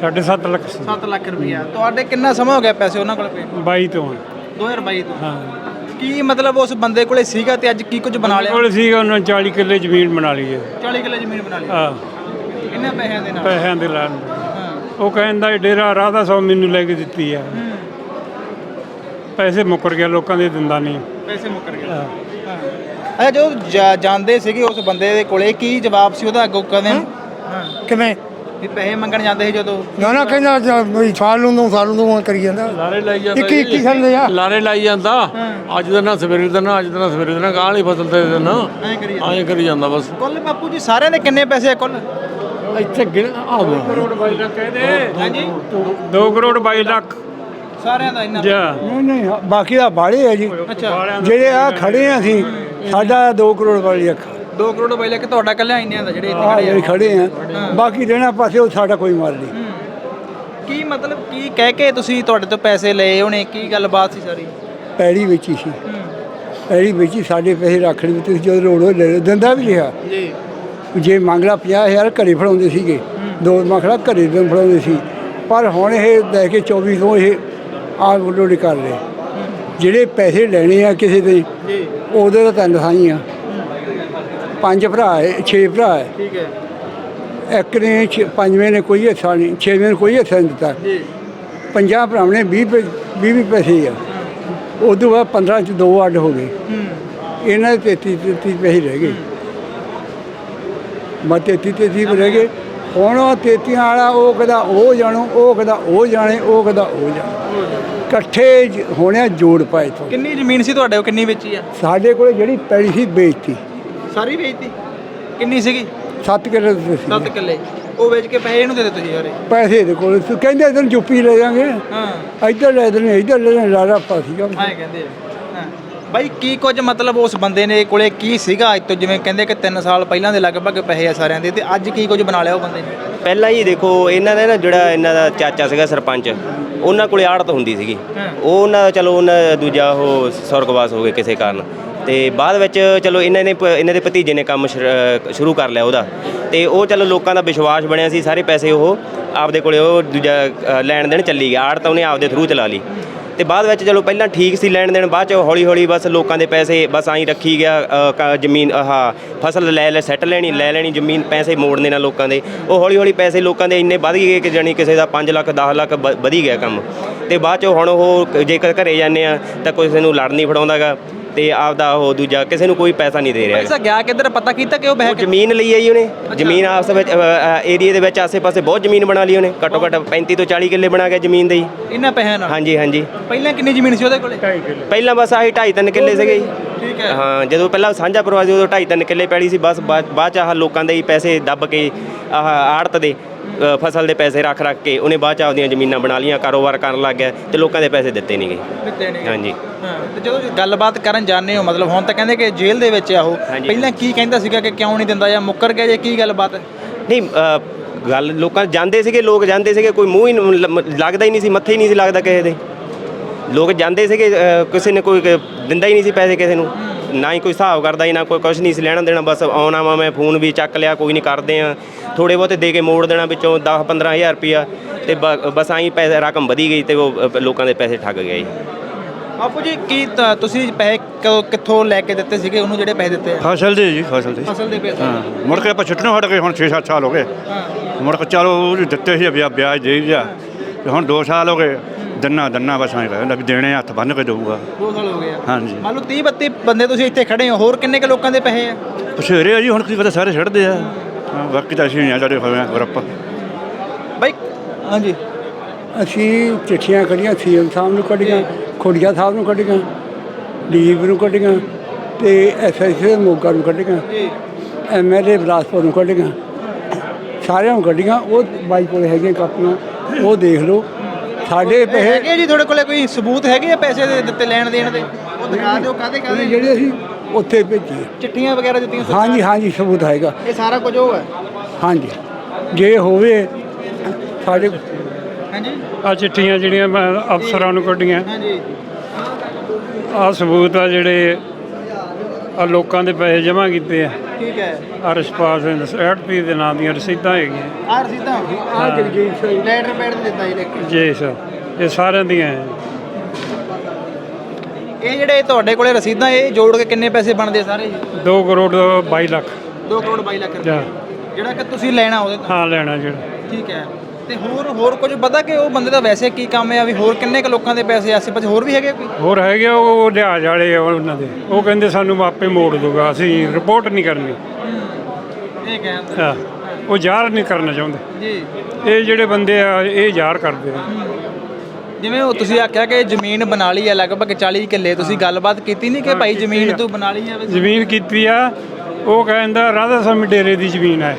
7.5 ਲੱਖ 7 ਲੱਖ ਰੁਪਇਆ ਤੁਹਾਡੇ ਕਿੰਨਾ ਸਮਾਂ ਹੋ ਗਿਆ ਪੈਸੇ ਉਹਨਾਂ ਕੋਲ ਪਏ 22 ਤੋਂ। 2022 ਤੋਂ। ਹਾਂ। ਕੀ ਮਤਲਬ ਉਸ ਬੰਦੇ ਕੋਲੇ ਸੀਗਾ ਤੇ ਅੱਜ ਕੀ ਕੁਝ ਬਣਾ ਲਿਆ? ਕੋਲ ਸੀਗਾ ਉਹਨਾਂ 40 ਕਿੱਲੇ ਜ਼ਮੀਨ ਬਣਾ ਲਈ ਹੈ। 40 ਕਿੱਲੇ ਜ਼ਮੀਨ ਬਣਾ ਲਈ। ਆ ਕਿੰਨਾ ਪੈਸਿਆਂ ਦੇ ਨਾਲ? ਪੈਸਿਆਂ ਦੇ ਲੈਣ ਹਾਂ ਉਹ ਕਹਿੰਦਾ ਇਹ ਡੇਰਾ ਰਾਧਾ ਸੌ ਮੈਨੂੰ ਲੈ ਕੇ ਦਿੱਤੀ ਆ। ਪੈਸੇ ਮੁੱਕਰ ਗਿਆ ਲੋਕਾਂ ਦੇ ਦਿੰਦਾ ਨਹੀਂ। ਪੈਸੇ ਮੁੱਕਰ ਗਏ। ਹਾਂ। ਅੱਛਾ ਜਦੋਂ ਜਾ- ਜਾਂਦੇ ਸੀਗੇ ਉਸ ਬੰਦੇ ਦੇ ਕੋਲੇ ਕੀ ਜਵਾਬ ਸੀ ਉਹਦਾ ਅੱਗੋਂ ਕਦੇ? ਹਾਂ। ਕਿਵੇਂ? ਵੀ ਪੈਸੇ ਮੰਗਣ ਜਾਂਦੇ ਸੀ ਜਦੋਂ? ਨਾ ਨਾ ਕਹਿੰਦਾ ਸਾਲ ਨੂੰ ਦੋ ਸਾਲ ਨੂੰ ਕਰੀ ਜਾਂਦਾ। ਲਾਰੇ ਲਾਈ ਜਾਂਦਾ ਇੱਕੀ ਇੱਕੀ ਸਾਲ ਦੇ ਆ। ਲਾਰੇ ਲਾਈ ਜਾਂਦਾ। ਅੱਜ ਦਾ ਨਾ ਸਵੇਰੇ ਦਾ ਨਾ ਅੱਜ ਦਾ ਨਾ ਸਵੇਰੇ ਦਾ ਨਾ ਵਾਲੀ ਫਸਲ ਤੇ ਦਿਨ ਐਂ ਕਰੀ ਐਂ ਕਰੀ ਜਾਂਦਾ ਬਸ। ਕੁੱਲ ਬਾਪੂ ਜੀ ਸਾਰਿਆਂ ਦੇ ਕਿੰਨੇ ਪੈਸੇ ਆ ਕੁੱਲ? ਇੱਥੇ ਗਿਣ ਆ ਹਾਂਜੀ। 2 ਕਰੋੜ 22 ਲੱਖ। ਸਾਰਿਆਂ ਦਾ ਇੰਨਾ। ਜਾ। ਨਹੀਂ ਨਹੀਂ ਬਾਕੀ ਦਾ ਬਾੜੇ ਹੈ ਜੀ। ਅੱਛਾ। ਜਿਹੜੇ ਆ ਖੜੇ ਆ ਅਸੀਂ ਸਾਡਾ 2 ਕਰੋੜ ਵਾਲੀ ਅੱਖ 2 ਕਰੋੜ ਰੁਪਏ ਲੈ ਕੇ ਤੁਹਾਡਾ ਕੱਲਿਆ ਇੰਨਿਆਂ ਦਾ ਜਿਹੜੇ ਇੱਥੇ ਖੜੇ ਆ। ਖੜੇ ਆ। ਬਾਕੀ ਰਹਿਣਾ ਪਾਸੇ ਉਹ ਸਾਡਾ ਕੋਈ ਮਾਲ ਨਹੀਂ। ਕੀ ਮਤਲਬ ਕੀ ਕਹਿ ਕੇ ਤੁਸੀਂ ਤੁਹਾਡੇ ਤੋਂ ਪੈਸੇ ਲਏ ਉਹਨੇ ਕੀ ਗੱਲਬਾਤ ਸੀ ਸਾਰੀ? ਪੈੜੀ ਵਿੱਚ ਹੀ। ਸੀ ਪੈੜੀ ਵਿੱਚ ਹੀ ਸਾਡੇ ਪੈਸੇ ਰੱਖ ਲਈ ਤੁਸੀਂ ਜਦੋਂ ਰੋੜੋ ਲੈ ਦਿੰਦਾ ਵੀ ਰਿਹਾ ਜੀ। ਜੇ ਮੰਗਲਾ 50000 ਘਰੇ ਫੜਾਉਂਦੇ ਸੀਗੇ ਦੋ ਮੰਗਲਾ ਘਰੇ ਦੇ ਫੜਾਉਂਦੇ ਸੀ। ਪਰ ਹੁਣ ਇਹ ਲੈ ਕੇ 24 ਤੋਂ ਇਹ ਆਹ ਲੋੜੀ ਕਰ ਰਹੇ। ਜਿਹੜੇ ਪੈਸੇ ਲੈਣੇ ਆ ਕਿਸੇ ਦੇ ਜੀ। ਉਹਦੇ ਤਾਂ ਤਿੰਨ ਸਾਈ ਆ ਪੰਜ ਭਰਾ ਹੈ ਛੇ ਭਰਾ ਹੈ। ਠੀਕ ਹੈ। ਇੱਕ ਨੇ ਪੰਜਵੇਂ ਨੇ ਕੋਈ ਹਿੱਸਾ ਨਹੀਂ ਛੇਵੇਂ ਨੇ ਕੋਈ ਹਿੱਸਾ ਨਹੀਂ ਦਿੱਤਾ। ਜੀ। ਪੰਜਾਂ ਭਰਾਵਾਂ ਨੇ 20 ਪੈ- 20 ਵੀਹ ਪੈਸੇ ਆ। ਉਦੋਂ ਬਾਅਦ 15 ਚ ਦੋ ਅੱਡ ਹੋ ਗਏ। ਇਹਨਾਂ ਦੇ 33 33 ਪੈਸੇ ਰਹਿ ਗਏ। ਮੈਂ 33 33 ਰਹਿ ਗਏ। ਹੁਣ ਉਹ 33 ਵਾਲਾ ਉਹ ਕਦਾ ਉਹ ਜਾਣੋ ਉਹ ਕਦਾ ਉਹ ਜਾਣੇ ਉਹ ਕਦਾ ਉਹ ਜਾਣੇ। ਇਕੱਠੇ ਜ- ਹੋਣਿਆ ਜੋੜ ਪਾਏ ਤੋਂ ਕਿੰਨੀ ਜ਼ਮੀਨ ਸੀ ਤੁਹਾਡੇ ਕੋਲ? ਕਿੰਨੀ ਵੇਚੀ ਆ? ਸਾਡੇ ਕੋਲੇ ਜਿਹੜੀ ਪੈਲੀ ਸੀ ਵੇਚਤੀ। ਸਾਰੀ ਵੇਚਤੀ? ਕਿੰਨੀ ਸੀਗੀ? 7 ਕਿੱਲੇ ਦੇ ਸੀ 7 ਕਿੱਲੇ। ਉਹ ਵੇਚ ਕੇ ਪੈਸੇ ਇਹਨੂੰ ਦੇ ਦਿੱਤੇ ਤੁਸੀਂ ਯਾਰੇ ਪੈਸੇ ਦੇ ਕੋਲ। ਸੀ। ਕਹਿੰਦੇ ਇਧਰ ਚੁੱਪੀ ਲੈ ਜਾਾਂਗੇ। ਹਾਂ। ਇੱਧਰ ਲੈ ਦੇਣੇ ਇੱਧਰ ਲੈ ਦੇਣੇ ਲਾਰਾ ਪਾ ਸੀਗਾ। ਕਹਿੰਦੇ ਆ। ਬਾਈ ਕੀ ਕੁਝ ਮਤਲਬ ਉਸ ਬੰਦੇ ਨੇ ਕੋਲੇ ਕੀ ਸੀਗਾ ਅੱਜ ਤੋਂ? ਜਿਵੇਂ ਕਹਿੰਦੇ ਕਿ 3 ਸਾਲ ਪਹਿਲਾਂ ਦੇ ਲਗਭਗ ਪੈਸੇ ਆ ਸਾਰਿਆਂ ਦੇ ਤੇ ਅੱਜ ਕੀ ਕੁਝ ਬਣਾ ਲਿਆ ਉਹ ਬੰਦੇ ਨੇ? ਪਹਿਲਾਂ ਹੀ ਦੇਖੋ ਇਹਨਾਂ ਦਾ ਨਾ ਜਿਹੜਾ ਇਹਨਾਂ ਦਾ ਚਾਚਾ ਸੀਗਾ ਸਰਪੰਚ ਉਹਨਾਂ ਕੋਲੇ ਆੜਤ ਹੁੰਦੀ ਸੀਗੀ। ਉਹ ਉਹਨਾਂ ਚਲੋ ਉਹਨਾਂ ਦੂਜਾ ਉਹ ਸੁਰਗਵਾਸ ਹੋ ਗਏ ਕਿਸੇ ਕਾਰਨ। ਤੇ ਬਾਅਦ ਵਿੱਚ ਚਲੋ ਇਹਨਾਂ ਨੇ ਇਹਨਾਂ ਦੇ ਭਤੀਜੇ ਨੇ ਕੰਮ ਸ਼ੁਰ- ਕਰ ਲਿਆ ਉਹਦਾ। ਤੇ ਉਹ ਚਲੋ ਲੋਕਾਂ ਦਾ ਵਿਸ਼ਵਾਸ ਬਣਿਆ ਸੀ ਸਾਰੇ ਪੈਸੇ ਉਹ ਆਪਦੇ ਕੋਲੇ ਉਹ ਦੂਜਾ ਲੈਣ ਦੇਣ ਚੱਲੀ ਗਿਆ। ਆੜਤ ਉਹਨੇ ਆਪਦੇ ਥਰੂ ਚਲਾ ਲਈ। ਤੇ ਬਾਅਦ ਵਿੱਚ ਚਲੋ ਪਹਿਲਾਂ ਠੀਕ ਸੀ ਲੈਣ ਦੇਣ, ਬਾਅਦ ਚ ਹੌਲੀ ਹੌਲੀ ਬਸ ਲੋਕਾਂ ਦੇ ਪੈਸੇ ਬਸ ਆਈ ਰੱਖੀ ਗਿਆ ਕ- ਜ਼ਮੀਨ, ਆਹ, ਫਸਲ ਲੈ ਲੈ ਸੈੱਟ ਲੈਣੀ, ਲੈ ਲੈਣੀ, ਜ਼ਮੀਨ ਪੈਸੇ ਮੋੜਨੇ ਨਾਲ ਲੋਕਾਂ ਦੇ। ਉਹ ਹੌਲੀ ਹੌਲੀ ਪੈਸੇ ਲੋਕਾਂ ਦੇ ਇੰਨੇ ਵਧ ਗਏ ਕਿ ਜਾਣੀ ਕਿਸੇ ਦਾ 5 ਲੱਖ 10 ਲੱਖ ਵ- ਵਧੀ ਗਿਆ ਕੰਮ। ਤੇ ਬਾਅਦ ਚ ਹੁਣ ਉਹ ਜੇਕਰ ਘਰੇ ਜਾਂਦੇ ਆ, ਤਾਂ ਕਿਸੇ ਨੂੰ ਲੜ ਨਹੀਂ ਫੜਾਉਂਦਾਗਾ ਤੇ ਆਪਦਾ ਉਹ ਦੂਜਾ ਕਿਸੇ ਨੂੰ ਕੋਈ ਪੈਸਾ ਨਹੀਂ ਦੇ ਰਿਹਾ। ਪੈਸਾ ਗਿਆ ਕਿੱਧਰ? ਪਤਾ ਕੀਤਾ ਕਿ ਉਹ ਉਹ ਬਹਿ ਕੇ? ਜ਼ਮੀਨ ਲਈ ਆਈ ਉਹਨੇ। ਜ਼ਮੀਨ ਆਪਸ ਵਿੱਚ ਏਰੀਆ ਦੇ ਵਿੱਚ ਆਸੇ-ਪਾਸੇ ਬਹੁਤ ਜ਼ਮੀਨ ਬਣਾ ਲਈ ਉਹਨੇ। ਘੱਟੋ ਘੱਟ 35 ਤੋਂ 40 ਕਿੱਲੇ ਬਣਾ ਗਿਆ ਜ਼ਮੀਨ ਦੇ ਇਹਨਾਂ ਪੈਸਿਆਂ ਨਾਲ? ਹਾਂਜੀ ਹਾਂਜੀ। ਪਹਿਲਾਂ ਕਿੰਨੀ ਜ਼ਮੀਨ ਸੀ ਉਹਦੇ ਕੋਲੇ? ਪਹਿਲਾਂ ਬਸ ਆਹੀ ਢਾਈ ਤਿੰਨ ਕਿੱਲੇ ਸੀਗੇ ਜੀ। ਠੀਕ ਹੈ। ਹਾਂ ਜਦੋਂ ਪਹਿਲਾਂ ਸਾਂਝਾ ਪਰਿਵਾਰ ਸੀ ਉਦੋਂ ਢਾਈ ਤਿੰਨ ਕਿੱਲੇ ਪੈਲੀ ਸੀ। ਬਸ ਬਾਅਦ ਬਾਅਦ ਚ ਆਹ ਲੋਕਾਂ ਦੇ ਹੀ ਪੈਸੇ ਦੱਬ ਕੇ ਆਹ ਆੜਤ ਦੇ। ਫਸਲ ਦੇ ਪੈਸੇ ਰੱਖ ਰੱਖ ਕੇ ਉਹਨੇ ਬਾਅਦ ਚ ਆਪਦੀਆਂ ਜ਼ਮੀਨਾਂ ਬਣਾ ਲੀਆਂ ਕਾਰੋਬਾਰ ਕਰਨ ਲੱਗ ਗਿਆ ਤੇ ਲੋਕਾਂ ਦੇ ਪੈਸੇ ਦਿੱਤੇ ਨਹੀਂਗੇ ਦਿੱਤੇ ਨੇ ਹਾਂਜੀ। ਹਾਂ ਤੇ ਜਦੋਂ ਗੱਲਬਾਤ ਕਰਨ ਜਾਂਦੇ ਹੋ ਮਤਲਬ ਹੁਣ ਤਾਂ ਕਹਿੰਦੇ ਕਿ ਜੇਲ੍ਹ ਦੇ ਵਿੱਚ ਆ ਉਹ ਹਾਂਜੀ। ਪਹਿਲਾਂ ਕੀ ਕਹਿੰਦਾ ਸੀਗਾ ਕਿ ਕਿਉਂ ਨਹੀਂ ਦਿੰਦਾ ਜਾਂ ਮੁੱਕਰ ਗਿਆ ਜੇ ਕੀ ਗੱਲਬਾਤ? ਨਹੀਂ ਅ, ਗੱਲ ਲੋਕਾਂ ਜਾਂਦੇ ਸੀਗੇ ਲੋਕ ਜਾਂਦੇ ਸੀਗੇ ਕੋਈ ਮੂੰਹ ਹੀ ਨ- ਲੱਗਦਾ ਹੀ ਨਹੀਂ ਸੀ ਮੱਥੇ ਹੀ ਨਹੀਂ ਸੀ ਲੱਗਦਾ ਕਿਸੇ ਦੇ। ਲੋਕ ਜਾਂਦੇ ਸੀਗੇ ਅ, ਕਿਸੇ ਨੇ ਕੋਈ ਕ- ਦਿੰਦਾ ਹੀ ਨਹੀਂ ਸੀ ਪੈਸੇ ਕਿਸੇ ਨੂੰ। ਨਾ ਹੀ ਕੋਈ ਹਿਸਾਬ ਕਰਦਾ ਹੀ ਨਾ ਕੋਈ ਕੁਝ ਨਹੀਂ ਸੀ ਲੈਣਾ ਦੇਣਾ ਬਸ ਆਉਣਾ ਵਾ ਮੈਂ ਫੋਨ ਵੀ ਚੱਕ ਲਿਆ ਕੋਈ ਨਹੀਂ ਕਰਦੇ ਆ। ਥੋੜੇ ਬਹੁਤੇ ਦੇ ਕੇ ਮੋੜ ਦੇਣਾ ਵਿੱਚੋਂ 10 15000 ਰੁਪਿਆ ਤੇ ਬ- ਬਸ ਆਈ ਪੈਸੇ ਰਕਮ ਵਧੀ ਗਈ ਤੇ ਉਹ ਅ, ਲੋਕਾਂ ਦੇ ਪੈਸੇ ਠੱਗ ਗਏ ਜੀ। ਬਾਪੂ ਜੀ ਕੀ ਤ- ਤੁਸੀਂ ਪੈਸੇ ਕਿੱਥੋਂ ਲੈ ਕੇ ਦਿੱਤੇ ਸੀਗੇ? ਉਹਨੂੰ ਜਿਹੜੇ ਪੈਸੇ ਦਿੱਤੇ ਆ? ਫਸਲ ਦੇ ਜੀ ਫਸਲ ਦੇ। ਫਸਲ ਦੇ ਪੈਸੇ। ਹਾਂ ਮੁੜ ਕੇ ਆਪਾਂ ਛੁੱਟਣੋਂ ਹਟ ਗਏ ਹੁਣ 6-7 ਸਾਲ ਹੋ ਗਏ। ਹਾਂ। ਮੁੜ ਕੇ ਚਲੋ ਉਹ ਦਿੱਤੇ ਸੀ ਵਿਆਜ ਦੇ ਗਿਆ ਤੇ ਹੁਣ 2 ਸਾਲ ਹੋ ਗਏ। ਦੰਨਾ ਦੰਨਾ ਬਸ ਐਂ ਕਹਿੰਦਾ ਵੀ ਦੇਣੇ ਹੱਥ ਬੰਨ ਕੇ ਦਊਗਾ। ਦੋ ਸਾਲ ਹੋ ਗਏ ਆ। ਹਾਂਜੀ। ਮੰਨ ਲਓ 30 32 ਬੰਦੇ ਤੁਸੀਂ ਇੱਥੇ ਖੜੇ ਹੋ ਹੋਰ ਕਿੰਨੇ ਕੁ ਲੋਕਾਂ ਦੇ ਪੈਸੇ ਆ? ਪਛੇਰੇ ਆ ਜੀ ਹੁਣ ਕੀ ਪਤਾ ਸਾਰੇ ਛੱਡਦੇ ਆ। ਹਾਂ, ਬਾਕੀ ਤਾਂ ਅਸੀਂ ਨਹੀਂ ਆ ਜਿਹੜੇ ਹੋਏ ਆ ਗਰੁੱਪ ਬਾਈ ਹਾਂਜੀ। ਅਸੀਂ ਚਿੱਠੀਆਂ ਕੱਢੀਆਂ ਸੀਐਮ ਸਾਹਿਬ ਨੂੰ ਕੱਢੀਆਂ ਖੋੜੀਆ ਸਾਹਿਬ ਨੂੰ ਕੱਢੀਆਂ ਡੀਜੀਪੀ ਨੂੰ ਕੱਢੀਆਂ ਤੇ ਐਸਐਸਏ ਮੋਗਾ ਨੂੰ ਕੱਢੀਆਂ ਜੀ। ਐਮਐਲਏ ਬਿਲਾਸਪੁਰ ਨੂੰ ਕੱਢੀਆਂ। ਸਾਰਿਆਂ ਨੂੰ ਕੱਢੀਆਂ ਉਹ ਬਾਈ ਕੋਲੇ ਹੈਗੀਆਂ ਕਾਪੀਆਂ ਉਹ ਦੇਖ ਲਓ। ਸਾਡੇ ਪੈਸੇ ਹੈਗੇ ਜੀ ਤੁਹਾਡੇ ਕੋਲੇ ਕੋਈ ਸਬੂਤ ਹੈਗੇ ਆ ਪੈਸੇ ਦੇ ਦਿੱਤੇ ਲੈਣ ਦੇਣ ਦੇ? ਉਹ ਦਿਖਾ ਦਿਓ ਕਾਦੇ ਕਾਦੇ ਜਿਹੜੇ ਅਸੀਂ ਉੱਥੇ ਭੇਜੀਏ ਚਿੱਠੀਆਂ ਵਗੈਰਾ ਦਿੱਤੀਆਂ ਸਰਕਾਰ ਹਾਂਜੀ ਹਾਂਜੀ ਸਬੂਤ ਹੈਗਾ। ਇਹ ਸਾਰਾ ਕੁਝ ਉਹ ਹੈ? ਹਾਂਜੀ। ਜੇ ਹੋਵੇ ਸਾਡੇ ਹਾਂਜੀ। ਆ ਚਿੱਠੀਆਂ ਜਿਹੜੀਆਂ ਮੈਂ ਅਫਸਰਾਂ ਨੂੰ ਕੱਢੀਆਂ। ਹਾਂਜੀ। ਆ ਸਬੂਤ ਆ ਜਿਹੜੇ ਆ ਲੋਕਾਂ ਦੇ ਪੈਸੇ ਜਮ੍ਹਾਂ ਕੀਤੇ ਆ। ਠੀਕ ਹੈ। ਆ ਰਿਸ਼ਪਾਲ ਸਿੰਘ 68 ਦੇ ਨਾਂ ਦੀਆਂ ਰਸੀਦਾਂ ਹੈਗੀਆਂ। ਆ ਰਸੀਦਾਂ ਆ ਜਗਜੀਤ ਸਿੰਘ ਲੈਟਰ ਪੈਡ ਦਿੱਤਾ ਜੀ ਲਿਖ ਕੇ ਜੀ ਸਰ। ਇਹ ਸਾਰਿਆਂ ਦੀਆਂ ਹੈ। ਇਹ ਜਿਹੜੇ ਤੁਹਾਡੇ ਕੋਲੇ ਰਸੀਦਾਂ ਇਹ ਜੋੜ ਕੇ ਕਿੰਨੇ ਪੈਸੇ ਬਣਦੇ ਸਾਰੇ ਜੀ? 2 ਕਰੋੜ 22 ਲੱਖ। 2 ਕਰੋੜ 22 ਲੱਖ ਜਾ। ਰੁਪਏ ਜਿਹੜਾ ਕਿ ਤੁਸੀਂ ਲੈਣਾ ਉਹਦੇ ਤੋਂ। ਹਾਂ ਲੈਣਾ ਜਿਹੜਾ। ਠੀਕ ਹੈ। ਤੇ ਹੋਰ ਹੋਰ ਕੁਝ ਪਤਾ ਕਿ ਉਹ ਬੰਦੇ ਦਾ ਵੈਸੇ ਕੀ ਕੰਮ ਹੈ ਵੀ ਹੋਰ ਕਿੰਨੇ ਕੁ ਲੋਕਾਂ ਦੇ ਪੈਸੇ ਆਸੇ ਪਾਸੇ ਹੋਰ ਵੀ ਹੈਗੇ ਕੋਈ? ਹੋਰ ਹੈਗੇ ਆ ਉਹ ਲਿਹਾਜ਼ ਵਾਲੇ ਆ ਉਹਨਾਂ ਦੇ। ਉਹ ਕਹਿੰਦੇ ਸਾਨੂੰ ਆਪੇ ਮੋੜ ਦੂਗਾ ਅਸੀਂ ਰਿਪੋਰਟ ਨਹੀਂ ਕਰਨੀ। ਇਹ ਕਹਿੰਦੇ ਹਾਂ ਉਹ ਜ਼ਾਹਰ ਨਹੀਂ ਕਰਨਾ ਚਾਹੁੰਦੇ। ਜੀ। ਇਹ ਜਿਹੜੇ ਬੰਦੇ ਆ ਇਹ ਜ਼ਾਹਰ ਕਰਦੇ ਆ। ਜਿਵੇਂ ਉਹ ਤੁਸੀਂ ਆਖਿਆ ਕਿ ਜ਼ਮੀਨ ਬਣਾ ਲਈ ਹੈ ਲਗਭਗ 40 ਕਿੱਲੇ ਤੁਸੀਂ ਗੱਲਬਾਤ ਕੀਤੀ ਨਹੀਂ ਕਿ ਭਾਈ ਜ਼ਮੀਨ ਤੂੰ ਬਣਾ ਲਈ ਹੈ? ਜ਼ਮੀਨ ਕੀਤੀ ਆ ਉਹ ਕਹਿੰਦਾ ਰਾਧਾ ਸਵਾਮੀ ਡੇਰੇ ਦੀ ਜ਼ਮੀਨ ਹੈ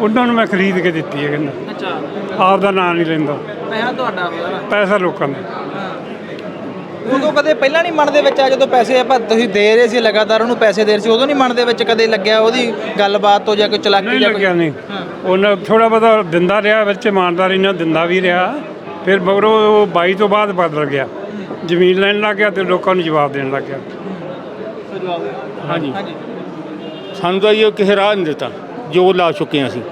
ਉਹਨਾਂ ਨੂੰ ਮੈਂ ਖਰੀਦ ਕੇ ਦਿੱਤੀ ਹੈ ਕਹਿੰਦਾ। ਅੱਛਾ। ਆਪ ਦਾ ਨਾਂ ਨਹੀਂ ਲੈਂਦਾ। ਪੈਸਾ ਤੁਹਾਡਾ ਹੋਇਆ ਪੈਸਾ ਲੋਕਾਂ ਦਾ। ਉਦੋਂ ਕਦੇ ਪਹਿਲਾਂ ਨਹੀਂ ਮਨ ਦੇ ਵਿੱਚ ਆ ਜਦੋਂ ਪੈਸੇ ਆਪਾਂ ਤੁਸੀਂ ਦੇ ਰਹੇ ਸੀ ਲਗਾਤਾਰ ਉਹਨੂੰ ਪੈਸੇ ਦੇ ਰਹੇ ਸੀ ਉਦੋਂ ਨਹੀਂ ਮਨ ਦੇ ਵਿੱਚ ਕਦੇ ਲੱਗਿਆ ਉਹਦੀ ਗੱਲਬਾਤ ਤੋਂ ਜਾਂ ਕੋਈ ਚਲਾਕੀ ਨਹੀਂ ਜਾਂ ਕੋਈ ਲੱਗਿਆ ਨਹੀਂ। ਉਹਨਾਂ ਥੋੜਾ ਬਹੁਤਾ ਦਿੰਦਾ ਰਿਹਾ ਵਿੱਚ ਇਮਾਨਦਾਰੀ ਨਾਲ ਦਿੰਦਾ ਵੀ ਰਿਹਾ। ਫਿਰ ਮਗਰੋਂ ਉਹ 22 ਤੋਂ ਬਾਅਦ ਬਦਲ ਗਿਆ। ਜ਼ਮੀਨ ਲੈਣ ਲੱਗ ਗਿਆ ਤੇ ਲੋਕਾਂ ਨੂੰ ਜਵਾਬ ਦੇਣ ਲੱਗ ਗਿਆ। ਹਾਂਜੀ। ਸਾਨੂੰ ਤਾਂ ਇਹ ਕਿਸੇ ਰਾਹ ਨਹੀਂ ਦਿੱਤਾ ਜੋ ਲਾ ਚੁੱਕੇ ਹਾਂ ਅਸੀਂ।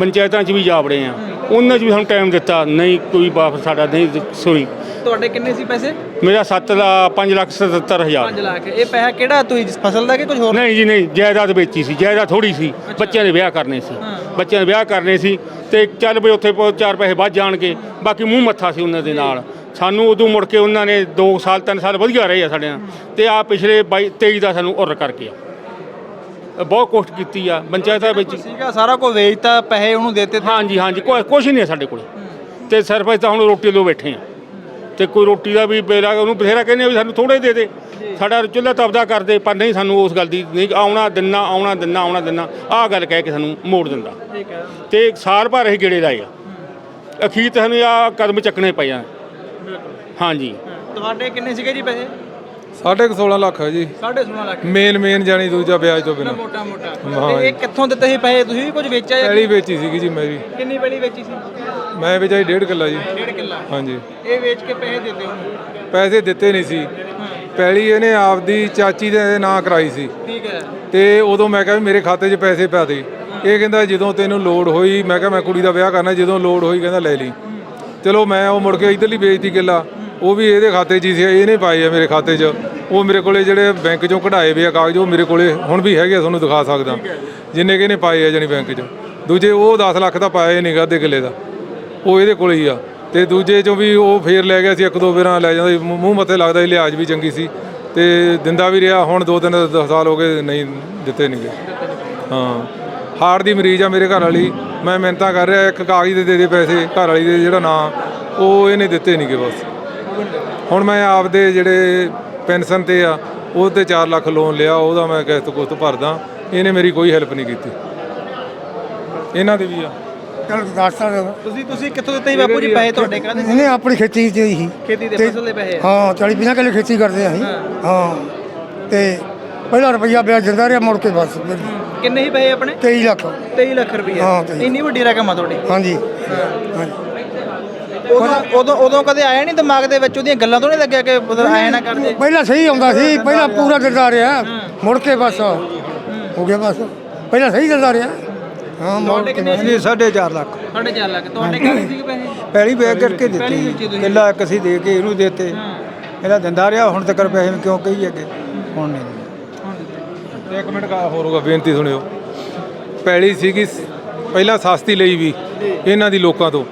ਪੰਚਾਇਤਾਂ 'ਚ ਵੀ ਜਾ ਵੜੇ ਆ ਉਹਨਾਂ 'ਚ ਵੀ ਸਾਨੂੰ ਟਾਈਮ ਦਿੱਤਾ ਨਹੀਂ ਕੋਈ ਵਾਪਸ ਸਾਡਾ ਨਹੀਂ ਸੁਣੀ ਤੁਹਾਡੇ ਕਿੰਨੇ ਸੀ ਪੈਸੇ? ਮੇਰਾ 7 ਦਾ 5 ਲੱਖ 77 ਹਜ਼ਾਰ। 5 ਲੱਖ। ਇਹ ਪੈਸਾ ਕਿਹੜਾ ਤੁਸੀਂ ਫਸਲ ਦਾ ਕਿ ਕੁਝ ਹੋਰ? ਨਹੀਂ ਜੀ ਨਹੀਂ ਜਾਇਦਾਦ ਵੇਚੀ ਸੀ ਜਾਇਦਾਦ ਥੋੜੀ ਸੀ। ਬੱਚਿਆਂ ਦੇ ਵਿਆਹ ਕਰਨੇ ਸੀ। ਬੱਚਿਆਂ ਦੇ ਵਿਆਹ ਕਰਨੇ ਸੀ ਤੇ ਚੱਲ ਵੀ ਉੱਥੇ ਚਾਰ ਪੈਸੇ ਵੱਧ ਜਾਣਗੇ। ਬਾਕੀ ਮੂੰਹ ਮੱਥਾ ਸੀ ਉਹਨਾਂ ਦੇ ਨਾਲ। ਸਾਨੂੰ ਉਦੋਂ ਮੁੜ ਕੇ ਉਹਨਾਂ ਨੇ 2 ਸਾਲ 3 ਸਾਲ ਵਧੀਆ ਰਹੇ ਆ ਸਾਡੇ ਨਾਲ। ਤੇ ਆ ਪਿਛਲੇ 22 23 ਦਾ ਸਾਨੂੰ ਉਰ ਕਰਕੇ ਆ। ਬਹੁਤ ਕੋਸ਼ਟ ਕੀਤੀ ਆ ਪੰਚਾਇਤਾਂ ਵਿੱਚ। ਸੀਗਾ ਸਾਰਾ ਕੁਝ ਵੇਚਤਾ ਪੈਸੇ ਉਹਨੂੰ ਦੇਤੇ ਹਾਂਜੀ ਹਾਂਜੀ ਕੋਈ ਕੁਛ ਨਹੀਂ ਹੈ ਸਾਡੇ ਕੋਲ। ਤੇ ਅਸੀਂ ਤਾਂ ਹੁਣ ਰੋਟੀ ਲੋ ਬੈਠੇ ਆ ਤੇ ਕੋਈ ਰੋਟੀ ਦਾ ਵੀ ਬੇਲਾ ਉਹਨੂੰ ਬਥੇਰਾ ਕਹਿੰਦੇ ਆ ਵੀ ਸਾਨੂੰ ਥੋੜੇ ਦੇ ਦੇ। ਸਾਡਾ ਚੁੱਲ੍ਹਾ ਤਪਦਾ ਕਰਦੇ ਪਰ ਨਹੀਂ ਸਾਨੂੰ ਉਸ ਗੱਲ ਦੀ ਨਹੀਂ ਆਉਣਾ ਦਿਨਾ ਆਉਣਾ ਦਿਨਾ ਆਉਣਾ ਦਿਨਾ। ਆਹ ਗੱਲ ਕਹਿ ਕੇ ਸਾਨੂੰ ਮੋੜ ਦਿੰਦਾ। ਠੀਕ ਹੈ। ਤੇ ਸਾਲ ਭਰ ਅਸੀਂ ਗੇੜੇ ਲਾਏ ਆ। ਅਖੀਰ ਤੇ ਸਾਨੂੰ ਆ ਕਦਮ ਚੱਕਣੇ ਪਏ ਆ। ਹਾਂਜੀ। ਤੁਹਾਡੇ ਕਿੰਨੇ ਸੀਗੇ ਜੀ ਪੈਸੇ? ਸਾਢੇ ਕੁ 16 ਲੱਖ ਹੈ ਜੀ। 16.5 ਲੱਖ। ਮੇਨ ਮੇਨ ਜਾਣੀ ਦੂਜਾ ਵਿਆਜ ਤੋਂ ਬਿਨਾਂ। ਮੋਟਾ ਮੋਟਾ। ਹਾਂ ਤੇ ਇਹ ਕਿੱਥੋਂ ਦਿੱਤੇ ਸੀ ਪੈਸੇ? ਤੁਸੀਂ ਵੀ ਕੁਝ ਵੇਚਿਆ ਜਾਂ ਪਹਿਲੀ ਵੇਚੀ ਸੀਗੀ ਜੀ ਮੇਰੀ। ਕਿੰਨੀ ਪਹਿਲੀ ਵੇਚੀ ਸੀ? ਮੈਂ ਵੇਚਾਈ ਡੇਢ ਕਿੱਲਾ ਜੀ। ਡੇਢ ਕਿੱਲਾ। ਹਾਂਜੀ। ਇਹ ਵੇਚ ਕੇ ਪੈਸੇ ਦੇ ਦਿਓ ਉਹਨੂੰ? ਪੈਸੇ ਦਿੱਤੇ ਨਹੀਂ ਸੀ। ਪਹਿਲੀ ਇਹਨੇ ਆਪਦੀ ਚਾਚੀ ਦੇ ਨਾਂ ਕਰਾਈ ਸੀ। ਠੀਕ ਹੈ। ਤੇ ਉਦੋਂ ਮੈਂ ਕਿਹਾ ਵੀ ਮੇਰੇ ਖਾਤੇ 'ਚ ਪੈਸੇ ਪਾ ਦੇ। ਇਹ ਕਹਿੰਦਾ ਜਦੋਂ ਤੈਨੂੰ ਲੋੜ ਹੋਈ ਮੈਂ ਕਿਹਾ ਮੈਂ ਕੁੜੀ ਦਾ ਵਿਆਹ ਕਰਨਾ ਜਦੋਂ ਲੋੜ ਹੋਈ ਕਹਿੰਦਾ ਲੈ ਲਈ। ਚਲੋ ਮੈਂ ਉਹ ਮੁੜ ਕੇ ਇਧਰਲੀ ਵੇਚਤੀ ਕਿੱਲਾ। ਉਹ ਵੀ ਇਹਦੇ ਖਾਤੇ 'ਚ ਹੀ ਸੀ ਇਹਨੇ ਪਾਏ ਆ ਮੇਰੇ ਖਾਤੇ 'ਚ। ਉਹ ਮੇਰੇ ਕੋਲੇ ਜਿਹੜੇ ਬੈਂਕ 'ਚੋਂ ਕਢਾਏ ਵੇ ਆ ਕਾਗਜ਼ ਉਹ ਮੇਰੇ ਕੋਲੇ ਹੁਣ ਵੀ ਹੈਗੇ ਆ, ਤੁਹਾਨੂੰ ਦਿਖਾ ਸਕਦਾ। ਜਿੰਨੇ ਕਿ ਇਹਨੇ ਪਾਏ ਆ ਜਾਨੀ ਬੈਂਕ 'ਚ। ਦੂਜੇ ਉਹ 10 ਲੱਖ ਦਾ ਪਾਇਆ ਹੀ ਨਹੀਂਗਾ ਅੱਧੇ ਕਿੱਲੇ ਦਾ। ਉਹ ਇਹਦੇ ਕੋਲੇ ਹੀ ਆ। ਤੇ ਦੂਜੇ 'ਚੋਂ ਵੀ ਉਹ ਫੇਰ ਲੈ ਗਿਆ ਸੀ ਇੱਕ ਦੋ ਵਾਰਾਂ ਲੈ ਜਾਂਦਾ ਸੀ, ਮੂੰਹ ਮੂੰਹ ਮੱਥੇ ਲੱਗਦਾ ਸੀ ਲਿਹਾਜ਼ ਵੀ ਚੰਗੀ ਸੀ। ਤੇ ਦਿੰਦਾ ਵੀ ਰਿਹਾ ਹੁਣ ਦੋ ਤਿੰਨ ਦਸ ਸਾਲ ਹੋ ਗਏ ਨਹੀਂ ਦਿੱਤੇ ਨਹੀਂਗੇ। ਹਾਂ। ਹਾਰਟ ਦੀ ਮਰੀਜ਼ ਆ ਮੇਰੇ ਘਰ ਵਾਲੀ। ਮੈਂ ਮਿਹਨਤਾਂ ਕਰ ਰਿਹਾ ਇੱਕ ਕਾਗਜ਼ ਦੇ ਦੇ ਦੇ ਪੈਸੇ ਘਰ ਵਾਲੀ ਦੇ ਜਿਹੜਾ ਨਾਂ ਉਹ ਇਹਨੇ ਦਿੱਤੇ ਨਹੀਂਗੇ ਬਸ। ਹੁਣ ਮੈਂ ਆਪਦੇ ਜਿਹੜੇ ਪੈਨਸ਼ਨ ਤੇ ਆ ਉਹ ਤੇ 4 ਲੱਖ ਲੋਨ ਲਿਆ ਉਹਦਾ ਮੈਂ ਕਿਸ਼ਤ ਕੁਸ਼ਤ ਭਰਦਾ। ਇਹਨੇ ਮੇਰੀ ਕੋਈ ਹੈਲਪ ਨਹੀਂ ਕੀਤੀ। ਇਹਨਾਂ ਦੇ ਵੀ ਆ। ਚਲ ਦੱਸਦਾ ਤੁਸੀਂ ਤੁਸੀਂ ਕਿੱਥੋਂ ਦਿੱਤੇ ਸੀ ਬਾਪੂ ਜੀ? ਪੈਸੇ ਤੁਹਾਡੇ ਕਾਹਦੇ ਇਹਨੇ ਆਪਣੀ ਖੇਤੀ ਚ ਹੀ ਖੇਤੀ ਦੇ ਫਸਲ ਦੇ ਪੈਸੇ ਹਾਂ 40 50 ਕਿੱਲੇ ਖੇਤੀ ਕਰਦੇ ਆ ਅਸੀਂ। ਹਾਂ। ਤੇ ਪਹਿਲਾ ਰੁਪਈਆ ਵਿਆਜ ਦਿੰਦਾ ਰਿਹਾ ਮੁੜ ਕੇ ਬਸ ਕਿੰਨੇ ਹੀ ਪੈਸੇ ਆਪਣੇ? 23 ਲੱਖ। 23 ਲੱਖ ਤੇਈ। ਇੰਨੀ ਵੱਡੀ ਰਕਮ ਆ ਤੁਹਾਡੀ। ਹਾਂਜੀ। ਹਾਂਜੀ। ਉਦੋਂ ਉਦੋਂ ਉਦੋਂ ਕਦੇ ਆਇਆ ਨਹੀਂ ਦਿਮਾਗ ਦੇ ਵਿੱਚ? ਉਹਦੀਆਂ ਗੱਲਾਂ ਤੋਂ ਨਹੀਂ ਲੱਗਿਆ ਕਿ ਮਤਲਬ ਆਇਆ ਨਾ ਕਰਦੇ? ਪਹਿਲਾਂ ਸਹੀ ਆਉਂਦਾ ਸੀ ਪਹਿਲਾਂ ਪੂਰਾ ਦਿੰਦਾ ਰਿਹਾ। ਮੁੜ ਕੇ ਬਸ ਹੋ ਗਿਆ ਬਸ। ਪਹਿਲਾਂ ਸਹੀ ਦਿੰਦਾ ਰਿਹਾ। ਹਾਂ ਮੁੜ ਤੁਹਾਡੇ ਕੇ ਕਿੰਨੇ ਸੀ? ਜੀ 4.5 ਲੱਖ। 4.5 ਲੱਖ। ਤੁਹਾਡੇ ਕਾਹਦੇ ਸੀਗੇ ਪੈਸੇ? ਪਹਿਲੀ ਵੇਚ ਕਰਕੇ ਪਹਿਲੀ ਵੇਚੀ ਤੁਸੀਂ। ਕਿੱਲਾ ਇੱਕ ਸੀ ਦੇ ਕੇ ਇਹਨੂੰ ਦਿੱਤੇ। ਇਹਦਾ ਦਿੰਦਾ ਰਿਹਾ ਹੁਣ ਤੱਕ ਪੈਸੇ ਨੂੰ ਕਿਉਂ ਕਹੀ ਅੱਗੇ? ਹੁਣ ਨਹੀਂ। ਤੇ ਇੱਕ ਮਿੰਟ ਕਾ ਹੋਰ ਹੋਗਾ ਬੇਨਤੀ ਸੁਣਿਓ। ਪੈਲੀ ਸੀਗੀ ਸ- ਪਹਿਲਾਂ ਸਸਤੀ ਲਈ ਵੀ ਇਹਨਾਂ ਦੀ ਲੋਕਾਂ ਤੋਂ।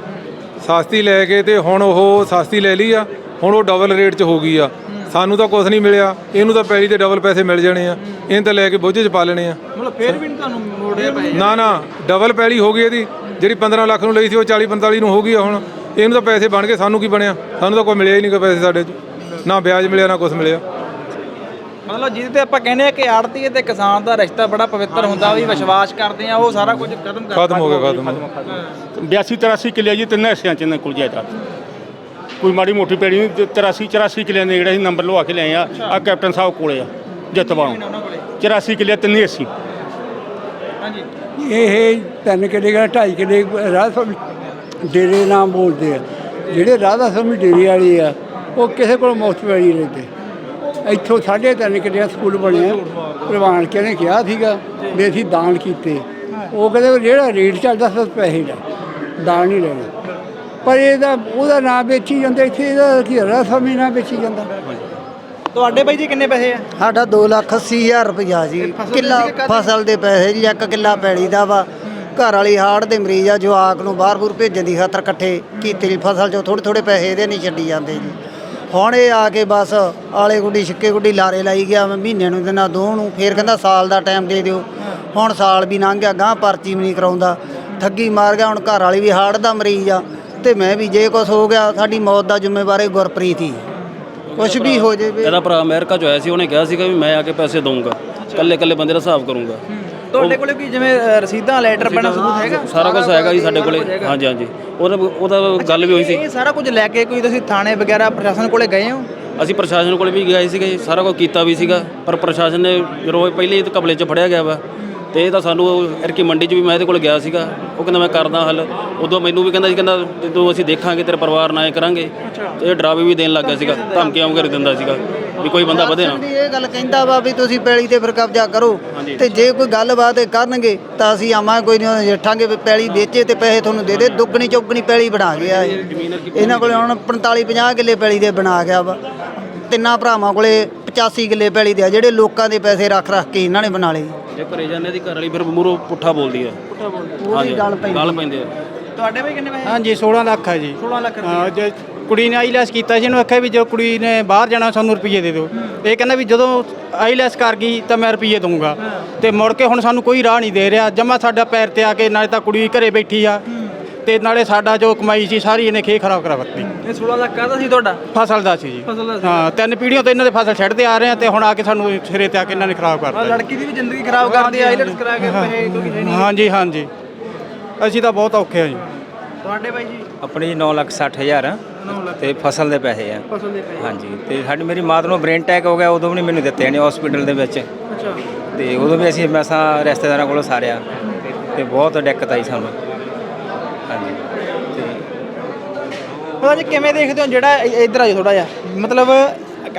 ਸਸਤੀ ਲੈ ਕੇ ਤੇ ਹੁਣ ਉਹ ਸਸਤੀ ਲੈ ਲਈ ਆ ਹੁਣ ਉਹ ਡਬਲ ਰੇਟ 'ਚ ਹੋ ਗਈ ਆ। ਸਾਨੂੰ ਤਾਂ ਕੁਝ ਨਹੀਂ ਮਿਲਿਆ ਇਹਨੂੰ ਤਾਂ ਪੈਲੀ ਤੇ ਡਬਲ ਪੈਸੇ ਮਿਲ ਜਾਣੇ ਆ। ਇਹਨੂੰ ਤਾਂ ਲੈ ਕੇ ਬੋਝੇ 'ਚ ਪਾ ਲੈਣੇ ਆ। ਮਤਲਬ ਫੇਰ ਵੀ ਤੁਹਾਨੂੰ ਮੋੜਿਆ ਪੈਸੇ? ਨਾ ਨਾ ਡਬਲ ਪੈਲੀ ਹੋ ਗਈ ਇਹਦੀ ਜਿਹੜੀ 15 ਲੱਖ ਨੂੰ ਲਈ ਸੀ ਉਹ 40 45 ਨੂੰ ਹੋ ਗਈ ਆ ਹੁਣ। ਇਹਨੂੰ ਤਾਂ ਪੈਸੇ ਬਣ ਗਏ ਸਾਨੂੰ ਕੀ ਬਣਿਆ? ਸਾਨੂੰ ਤਾਂ ਕੋਈ ਮਿਲਿਆ ਹੀ ਨਹੀਂ ਕੋਈ ਪੈਸੇ ਸਾਡੇ 'ਚ। ਨਾ ਵਿਆਜ ਮਿਲਿਆ ਨਾ ਕੁਝ ਮਿਲਿਆ। ਮਤਲਬ ਜਿਹਦੇ ਤੇ ਆਪਾਂ ਕਹਿੰਦੇ ਆ ਕਿ ਆੜਤੀ ਤੇ ਕਿਸਾਨ ਦਾ ਰਿਸ਼ਤਾ ਬੜਾ ਪਵਿੱਤਰ ਹੁੰਦਾ ਵੀ ਵਿਸ਼ਵਾਸ ਕਰਦੇ ਆ ਉਹ ਸਾਰਾ ਕੁਝ ਖਤਮ ਕਰ ਖਤਮ ਹੋ ਗਿਆ ਖਤਮ ਹੋ ਗਿਆ। 82 83 ਕਿੱਲੇ ਜੀ ਤਿੰਨ ਹਿੱਸਿਆਂ ਚ ਇਹਨਾਂ ਕੋਲ ਜਾਇਦਾਦ ਕੋਈ ਮਾੜੀ ਮੋਟੀ ਪੈੜੀ ਨਹੀਂ 83 84 ਕਿੱਲਿਆਂ ਦੇ ਜਿਹੜਾ ਅਸੀਂ ਨੰਬਰ ਲਵਾ ਕੇ ਲਿਆਏ ਆ ਆ ਕੈਪਟਨ ਸਾਹਿਬ ਕੋਲੇ ਆ ਜਤਵਾਂ 84 ਕਿੱਲੇ? 380 ਹਾਂਜੀ। ਇਹ ਤਿੰਨ ਕਿੱਲੇ ਦਾ ਢਾਈ ਕਿੱਲੇ ਰਾਧਾ ਸਵਾਮੀ ਡੇਰੇ ਨਾਮ ਬੋਲਦੇ ਆ। ਜਿਹੜੇ ਰਾਧਾ ਸਵਾਮੀ ਡੇਰੇ ਵਾਲੇ ਆ ਉਹ ਕਿਸੇ ਕੋਲ ਮੁਫਤ ਪੈੜੀ ਲੈਂਦੇ। ਇੱਥੋਂ ਸਾਢੇ ਤਿੰਨ ਕਿੱਲੇ ਦਾ ਸਕੂਲ ਬਣਿਆ ਪ੍ਰਵਾਨ ਨੇ ਕਿਹਾ ਸੀਗਾ ਵੀ ਅਸੀਂ ਦਾਨ ਕੀਤੇ। ਉਹ ਕਹਿੰਦੇ ਜਿਹੜਾ ਰੇਟ ਚੱਲਦਾ ਸਭ ਪੈਸੇ ਲੈ ਦਾਨ ਨਹੀਂ ਲੈਣੇ। ਪਰ ਇਹਦਾ ਉਹਦਾ ਨਾਮ ਵੇਚੀ ਜਾਂਦਾ ਇੱਥੇ ਇਹਦਾ ਕੀ ਰਾਧਾ ਸਵਾਮੀ ਨਾਮ ਵੇਚੀ ਜਾਂਦਾ। ਤੁਹਾਡੇ ਬਾਈ ਜੀ ਕਿੰਨੇ ਪੈਸੇ ਆ? ਸਾਡਾ 2 ਲੱਖ 80 ਹਜ਼ਾਰ ਰੁਪਇਆ ਜੀ। ਕਿੱਲਾ ਫਸਲ ਦੇ ਪੈਸੇ ਜੀ ਇੱਕ ਕਿੱਲਾ ਪੈਲੀ ਦਾ ਵਾ। ਘਰ ਵਾਲੀ ਹਾੜ ਦੇ ਮਰੀਜ਼ ਆ ਜਵਾਕ ਨੂੰ ਬਾਹਰ-ਬੂਰ ਭੇਜਣ ਦੀ ਖਾਤਰ ਇਕੱਠੇ ਕੀਤੇ ਜੀ। ਫਸਲ ਚੋਂ ਥੋੜੇ ਥੋੜੇ ਪੈਸੇ ਇਹਦੇ ਨਹੀਂ ਛੱਡੀ ਜਾਂਦੇ ਜੀ। ਹੁਣ ਇਹ ਆ ਕੇ ਬਸ ਆਲੇ ਗੁੱਡੀ ਛਿੱਕੇ ਗੁੱਡੀ ਲਾਰੇ ਲਾਈ ਗਿਆ ਮੈਂ ਮਹੀਨੇ ਨੂੰ ਦਿਨਾਂ ਦੋ ਨੂੰ ਫੇਰ ਕਹਿੰਦਾ ਸਾਲ ਦਾ ਟਾਈਮ ਦੇ ਦਿਓ। ਹੁਣ ਸਾਲ ਵੀ ਲੰਘ ਗਿਆ ਗਾਂ ਪਰਚੀ ਵੀ ਨਹੀਂ ਕਰਾਉਂਦਾ। ਠੱਗੀ ਮਾਰ ਗਿਆ ਹੁਣ ਘਰ ਵਾਲੀ ਵੀ ਹਾੜ ਦਾ ਮਰੀਜ਼ ਆ। ਤੇ ਮੈਂ ਵੀ ਜੇ ਕੁਝ ਹੋ ਗਿਆ ਸਾਡੀ ਮੌਤ ਦਾ ਜ਼ਿੰਮੇਵਾਰ ਇਹ ਗੁਰਪ੍ਰੀਤ ਹੀ। ਕੁਝ ਵੀ ਹੋ ਜਾਵੇ। ਇਹਦਾ ਭਰਾ ਅਮਰੀਕਾ ਚ ਆਇਆ ਸੀ ਉਹਨੇ ਕਿਹਾ ਸੀਗਾ ਵੀ ਮੈਂ ਆ ਕੇ ਪੈਸੇ ਦਊਂਗਾ। ਕੱਲੇ ਕੱਲੇ ਬੰਦੇ ਦਾ ਹਿਸਾਬ ਕਰੂੰਗਾ। ਤੁਹਾਡੇ ਕੋਲੇ ਕੋਈ ਜਿਵੇਂ ਅ, ਰਸੀਦਾਂ ਲੈਟਰ ਬਣਾ ਸਬੂਤ ਹੈਗਾ? ਸਾਰਾ ਕੁਝ ਹੈਗਾ ਜੀ ਸਾਡੇ ਕੋਲੇ। ਹਾਂਜੀ ਹਾਂਜੀ। ਉਹਦਾ ਉਹਦਾ ਗੱਲ ਵੀ ਹੋਈ ਸੀ। ਇਹ ਸਾਰਾ ਕੁਝ ਲੈ ਕੇ ਕੋਈ ਤੁਸੀਂ ਥਾਣੇ ਵਗੈਰਾ ਪ੍ਰਸ਼ਾਸਨ ਕੋਲੇ ਗਏ ਹੋ? ਅਸੀਂ ਪ੍ਰਸ਼ਾਸਨ ਕੋਲੇ ਵੀ ਗਏ ਸੀਗੇ ਸਾਰਾ ਕੁਝ ਕੀਤਾ ਵੀ ਸੀਗਾ। ਪਰ ਪ੍ਰਸ਼ਾਸਨ ਨੇ ਜਦੋਂ ਇਹ ਪਹਿਲੇ ਹੀ ਤਾਂ ਕਬਲੇ 'ਚ ਫੜਿਆ ਗਿਆ ਵਾ ਤੇ ਇਹ ਤਾਂ ਸਾਨੂੰ ਇਰਕੀ ਮੰਡੀ 'ਚ ਵੀ ਮੈਂ ਇਹਦੇ ਕੋਲ ਗਿਆ ਸੀਗਾ। ਉਹ ਕਹਿੰਦਾ ਮੈਂ ਕਰਦਾ ਹੱਲ। ਉਦੋਂ ਮੈਨੂੰ ਵੀ ਕਹਿੰਦਾ ਸੀ ਕਹਿੰਦਾ ਜਦੋਂ ਅਸੀਂ ਦੇਖਾਂਗੇ ਤੇਰੇ ਪਰਿਵਾਰ ਨਾਲ ਕਰਾਂਗੇ। ਤੇ ਇਹ ਡਰਾਵੇ ਵੀ ਦੇਣ ਲੱਗ ਗਿਆ ਸੀਗਾ ਧਮਕੀਆਂ ਵਗੈਰਾ ਦਿੰਦਾ ਸੀਗਾ। ਵੀ ਕੋਈ ਬੰਦਾ ਵਧੇ ਨਾ। ਇਹ ਗੱਲ ਕਹਿੰਦਾ ਵਾ ਵੀ ਤੁਸੀਂ ਪੈਲੀ ਤੇ ਫਿਰ ਕਬਜ਼ਾ ਕਰੋ ਤੇ ਜੇ ਕੋਈ ਗੱਲਬਾਤ ਕਰਨਗੇ ਤਾਂ ਅਸੀਂ ਆਵਾਂ ਕੋਈ ਨਹੀਂ ਜੱਠਾਂਗੇ ਵੀ ਪੈਲੀ ਵੇਚੇ ਤੇ ਪੈਸੇ ਤੁਹਾਨੂੰ ਦੇ ਦੇ ਦੁੱਗਣੀ ਚੌਗਣੀ ਪੈਲੀ ਬਣਾ ਗਿਆ ਇਹ ਇਹਨਾਂ ਕੋਲੇ ਹੁਣ 45 50 ਕਿੱਲੇ ਪੈਲੀ ਦੇ ਬਣਾ ਗਿਆ ਵਾ। ਤਿੰਨਾਂ ਭਰਾਵਾਂ ਕੋਲੇ 85 ਕਿੱਲੇ ਪੈਲੀ ਦੇ ਆ ਜਿਹੜੇ ਲੋਕਾਂ ਦੇ ਪੈਸੇ ਰੱਖ ਰੱਖ ਕੇ ਇਹਨਾਂ ਨੇ ਬਣਾ ਲਏ। ਜੇ ਘਰੇ ਜਾਂਦੇ ਦੀ ਘਰ ਵਾਲੀ ਫਿਰ ਮੂਰੋਂ ਪੁੱਠਾ ਬੋਲਦੀ ਆ ਉਹਦੀ ਗੱਲ ਪੈਂਦੀ ਗੱਲ ਪੈਂਦੇ ਆ ਤੁਹਾਡੇ ਬਾਈ ਕਿੰਨੇ ਪੈਸੇ? ਹਾਂਜੀ 16 ਲੱਖ ਹੈ ਜੀ। 16 ਲੱਖ ਹਾਂ ਜੇ ਕੁੜੀ ਨੇ ਆਈਲੈਸ ਕੀਤਾ ਸੀ ਇਹਨੂੰ ਆਖਿਆ ਵੀ ਜੋ ਕੁੜੀ ਨੇ ਬਾਹਰ ਜਾਣਾ ਸਾਨੂੰ ਰੁਪਈਏ ਦੇ ਦਿਓ। ਇਹ ਕਹਿੰਦਾ ਵੀ ਜਦੋਂ ਆਈਲੈਸ ਕਰ ਗਈ ਤਾਂ ਮੈਂ ਰੁਪਈਏ ਦਊਂਗਾ। ਤੇ ਮੁੜ ਕੇ ਹੁਣ ਸਾਨੂੰ ਕੋਈ ਰਾਹ ਨਹੀਂ ਦੇ ਰਿਹਾ ਜਮਾ ਸਾਡਾ ਪੈਰ ਤੇ ਆ ਕੇ ਨਾਲੇ ਤਾਂ ਕੁੜੀ ਘਰੇ ਬੈਠੀ ਆ। ਤੇ ਨਾਲੇ ਸਾਡਾ ਜੋ ਕਮਾਈ ਸੀ ਸਾਰੀ ਇਹਨੇ ਖੇ ਖਰਾਬ ਕਰਾ ਦਿੱਤੀ। ਇਹ 16 ਲੱਖ ਕਾਹਦਾ ਸੀ ਤੁਹਾਡਾ? ਫਸਲ ਦਾ ਸੀ ਜੀ। ਫਸਲ ਦਾ ਸੀ। ਹਾਂ ਤਿੰਨ ਪੀੜ੍ਹੀਆਂ ਤੋਂ ਇਹਨਾਂ ਦੇ ਫਸਲ ਛੱਡਦੇ ਆ ਰਹੇ ਆ ਤੇ ਹੁਣ ਆ ਕੇ ਸਾਨੂੰ ਸਿਰੇ ਤੇ ਆ ਕੇ ਇਹਨਾਂ ਨੇ ਖਰਾਬ ਕਰਤਾ ਲੜਕੀ ਦੀ ਵੀ ਜ਼ਿੰਦਗੀ ਖਰਾਬ ਕਰਦੀ ਆ ਆਈਲੈਟਸ ਕਰਾ ਕੇ ਪੈਸੇ ਕੋਈ ਨਹੀਂ। ਹਾਂਜੀ ਹਾਂਜੀ। ਅਸੀਂ ਤਾਂ ਬਹੁਤ ਔਖੇ ਆ ਜੀ। ਤੁਹਾਡੇ ਬਾਈ ਜੀ? ਆਪਣੀ 9 ਲੱਖ 60 ਹਜ਼ਾਰ। ਤੇ ਫਸਲ ਦੇ ਪੈਸੇ ਆ। ਫਸਲ ਦੇ ਪੈਸੇ। ਹਾਂਜੀ। ਤੇ ਸਾਡੀ ਮੇਰੀ ਮਾਤ ਨੂੰ ਬ੍ਰੇਨ ਅਟੈਕ ਹੋ ਗਿਆ ਉਦੋਂ ਵੀ ਨਹੀਂ ਮੈਨੂੰ ਦਿੱਤੇ ਨੇ ਹਸਪੀਟਲ ਦੇ ਵਿੱਚ। ਅੱਛਾ। ਤੇ ਉਦੋਂ ਵੀ ਅਸੀਂ ਮੈਸਾਂ ਰਿਸ਼ਤੇਦਾਰਾਂ ਕੋਲੋਂ ਸਾਰਿਆ। ਤੇ ਬਹੁਤ ਦਿੱਕਤ ਆਈ ਸਾਨੂੰ। ਹਾਂਜੀ। ਤੇ ਜੀ ਕਿਵੇਂ ਦੇਖਦੇ ਹੋ ਜਿਹੜਾ ਇ- ਇੱਧਰ ਆ ਥੋੜਾ ਜਿਹਾ। ਮਤਲਬ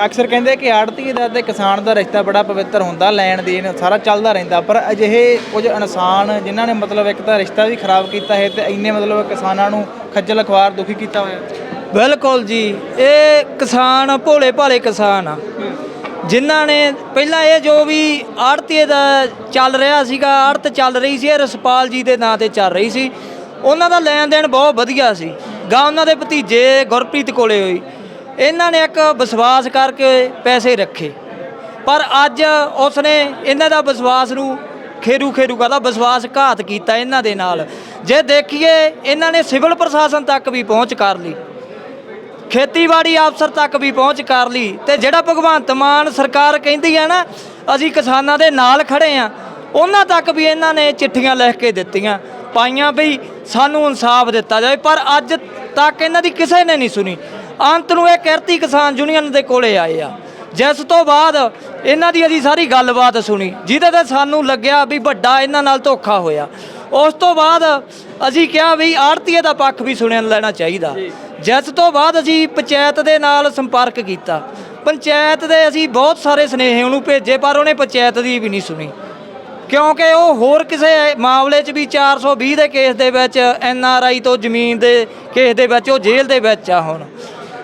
ਅਕਸਰ ਕਹਿੰਦੇ ਕਿ ਆੜਤੀ ਦਾ ਤੇ ਕਿਸਾਨ ਦਾ ਰਿਸ਼ਤਾ ਬੜਾ ਪਵਿੱਤਰ ਹੁੰਦਾ, ਲੈਣ ਦੇਣ ਸਾਰਾ ਚੱਲਦਾ ਰਹਿੰਦਾ, ਪਰ ਅਜਿਹੇ ਕੁਝ ਇਨਸਾਨ ਜਿਨ੍ਹਾਂ ਨੇ ਮਤਲਬ ਇੱਕ ਤਾਂ ਰਿਸ਼ਤਾ ਵੀ ਖਰਾਬ ਕੀਤਾ ਹੈ ਤੇ ਇੰਨੇ ਮਤਲਬ ਕਿਸਾਨਾਂ ਨੂੰ ਖੱਜਲ ਖਵਾਰ ਦੁਖੀ ਕੀਤਾ ਹੋਇਆ। ਬਿਲਕੁਲ ਜੀ, ਇਹ ਕਿਸਾਨ ਭੋਲੇ ਭਾਲੇ ਕਿਸਾਨ ਆ। ਜਿਨ੍ਹਾਂ ਨੇ ਪਹਿਲਾਂ ਇਹ ਜੋ ਵੀ ਆੜਤੀਏ ਦਾ ਚੱਲ ਰਿਹਾ ਸੀਗਾ, ਆੜਤ ਚੱਲ ਰਹੀ ਸੀ, ਇਹ ਰਸਪਾਲ ਜੀ ਦੇ ਨਾਂ ਤੇ ਚੱਲ ਰਹੀ ਸੀ। ਉਹਨਾਂ ਦਾ ਲੈਣ ਦੇਣ ਬਹੁਤ ਵਧੀਆ ਸੀ। ਗਾ ਉਹਨਾਂ ਦੇ ਭਤੀਜੇ ਗੁਰਪ੍ਰੀਤ ਕੋਲੇ ਹੋਈ। ਇਹਨਾਂ ਨੇ ਇੱਕ ਵਿਸ਼ਵਾਸ ਕਰਕੇ ਪੈਸੇ ਰੱਖੇ। ਪਰ ਅੱਜ ਉਸਨੇ ਇਹਨਾਂ ਦਾ ਵਿਸ਼ਵਾਸ ਨੂੰ ਖੇਰੂ ਖੇਰੂ ਕਰਦਾ ਵਿਸ਼ਵਾਸ ਘਾਤ ਕੀਤਾ ਇਹਨਾਂ ਦੇ ਨਾਲ। ਜੇ ਦੇਖੀਏ, ਇਹਨਾਂ ਨੇ ਸਿਵਲ ਪ੍ਰਸ਼ਾਸਨ ਤੱਕ ਵੀ ਪਹੁੰਚ ਕਰ ਲਈ। ਖੇਤੀਬਾੜੀ ਅਫਸਰ ਤੱਕ ਵੀ ਪਹੁੰਚ ਕਰ ਲਈ। ਤੇ ਜਿਹੜਾ ਭਗਵੰਤ ਮਾਨ ਸਰਕਾਰ ਕਹਿੰਦੀ ਹੈ ਨਾ, ਅਸੀਂ ਕਿਸਾਨਾਂ ਦੇ ਨਾਲ ਖੜੇ ਆ, ਉਹਨਾਂ ਤੱਕ ਵੀ ਇਹਨਾਂ ਨੇ ਚਿੱਠੀਆਂ ਲਿਖ ਕੇ ਦਿੱਤੀਆਂ, ਪਾਈਆਂ ਵੀ ਸਾਨੂੰ ਇਨਸਾਫ ਦਿੱਤਾ ਜਾਵੇ। ਪਰ ਅੱਜ ਤੱਕ ਇਹਨਾਂ ਦੀ ਕਿਸੇ ਨੇ ਨਹੀਂ ਸੁਣੀ। ਅੰਤ ਨੂੰ ਇਹ ਕਿਰਤੀ ਕਿਸਾਨ ਯੂਨੀਅਨ ਦੇ ਕੋਲੇ ਆਏ ਆ। ਜਿਸ ਤੋਂ ਬਾਅਦ ਇਹਨਾਂ ਦੀ ਅਸੀਂ ਸਾਰੀ ਗੱਲਬਾਤ ਸੁਣੀ ਜਿਹਦੇ ਤੇ ਸਾਨੂੰ ਲੱਗਿਆ ਵੀ ਵੱਡਾ ਇਹਨਾਂ ਨਾਲ ਧੋਖਾ ਹੋਇਆ। ਉਸ ਤੋਂ ਬਾਅਦ ਅਸੀਂ ਕਿਹਾ ਵੀ ਆੜਤੀਏ ਦਾ ਪੱਖ ਵੀ ਸੁਣਨ ਲੈਣਾ ਚਾਹੀਦਾ। ਜਿਸ ਤੋਂ ਬਾਅਦ ਅਸੀਂ ਪੰਚਾਇਤ ਦੇ ਨਾਲ ਸੰਪਰਕ ਕੀਤਾ। ਪੰਚਾਇਤ ਦੇ ਅਸੀਂ ਬਹੁਤ ਸਾਰੇ ਸਨੇਹ ਉਹਨੂੰ ਭੇਜੇ ਪਰ ਉਹਨੇ ਪੰਚਾਇਤ ਦੀ ਵੀ ਨਹੀਂ ਸੁਣੀ। ਕਿਉਂਕਿ ਉਹ ਹੋਰ ਕਿਸੇ ਮਾਮਲੇ 'ਚ ਵੀ 420 ਦੇ ਕੇਸ ਦੇ ਵਿੱਚ ਐਨ ਆਰ ਆਈ ਤੋਂ ਜ਼ਮੀਨ ਦੇ ਕੇਸ ਦੇ ਵਿੱਚ ਉਹ ਜੇਲ੍ਹ ਦੇ ਵਿੱਚ ਆ ਹੁਣ।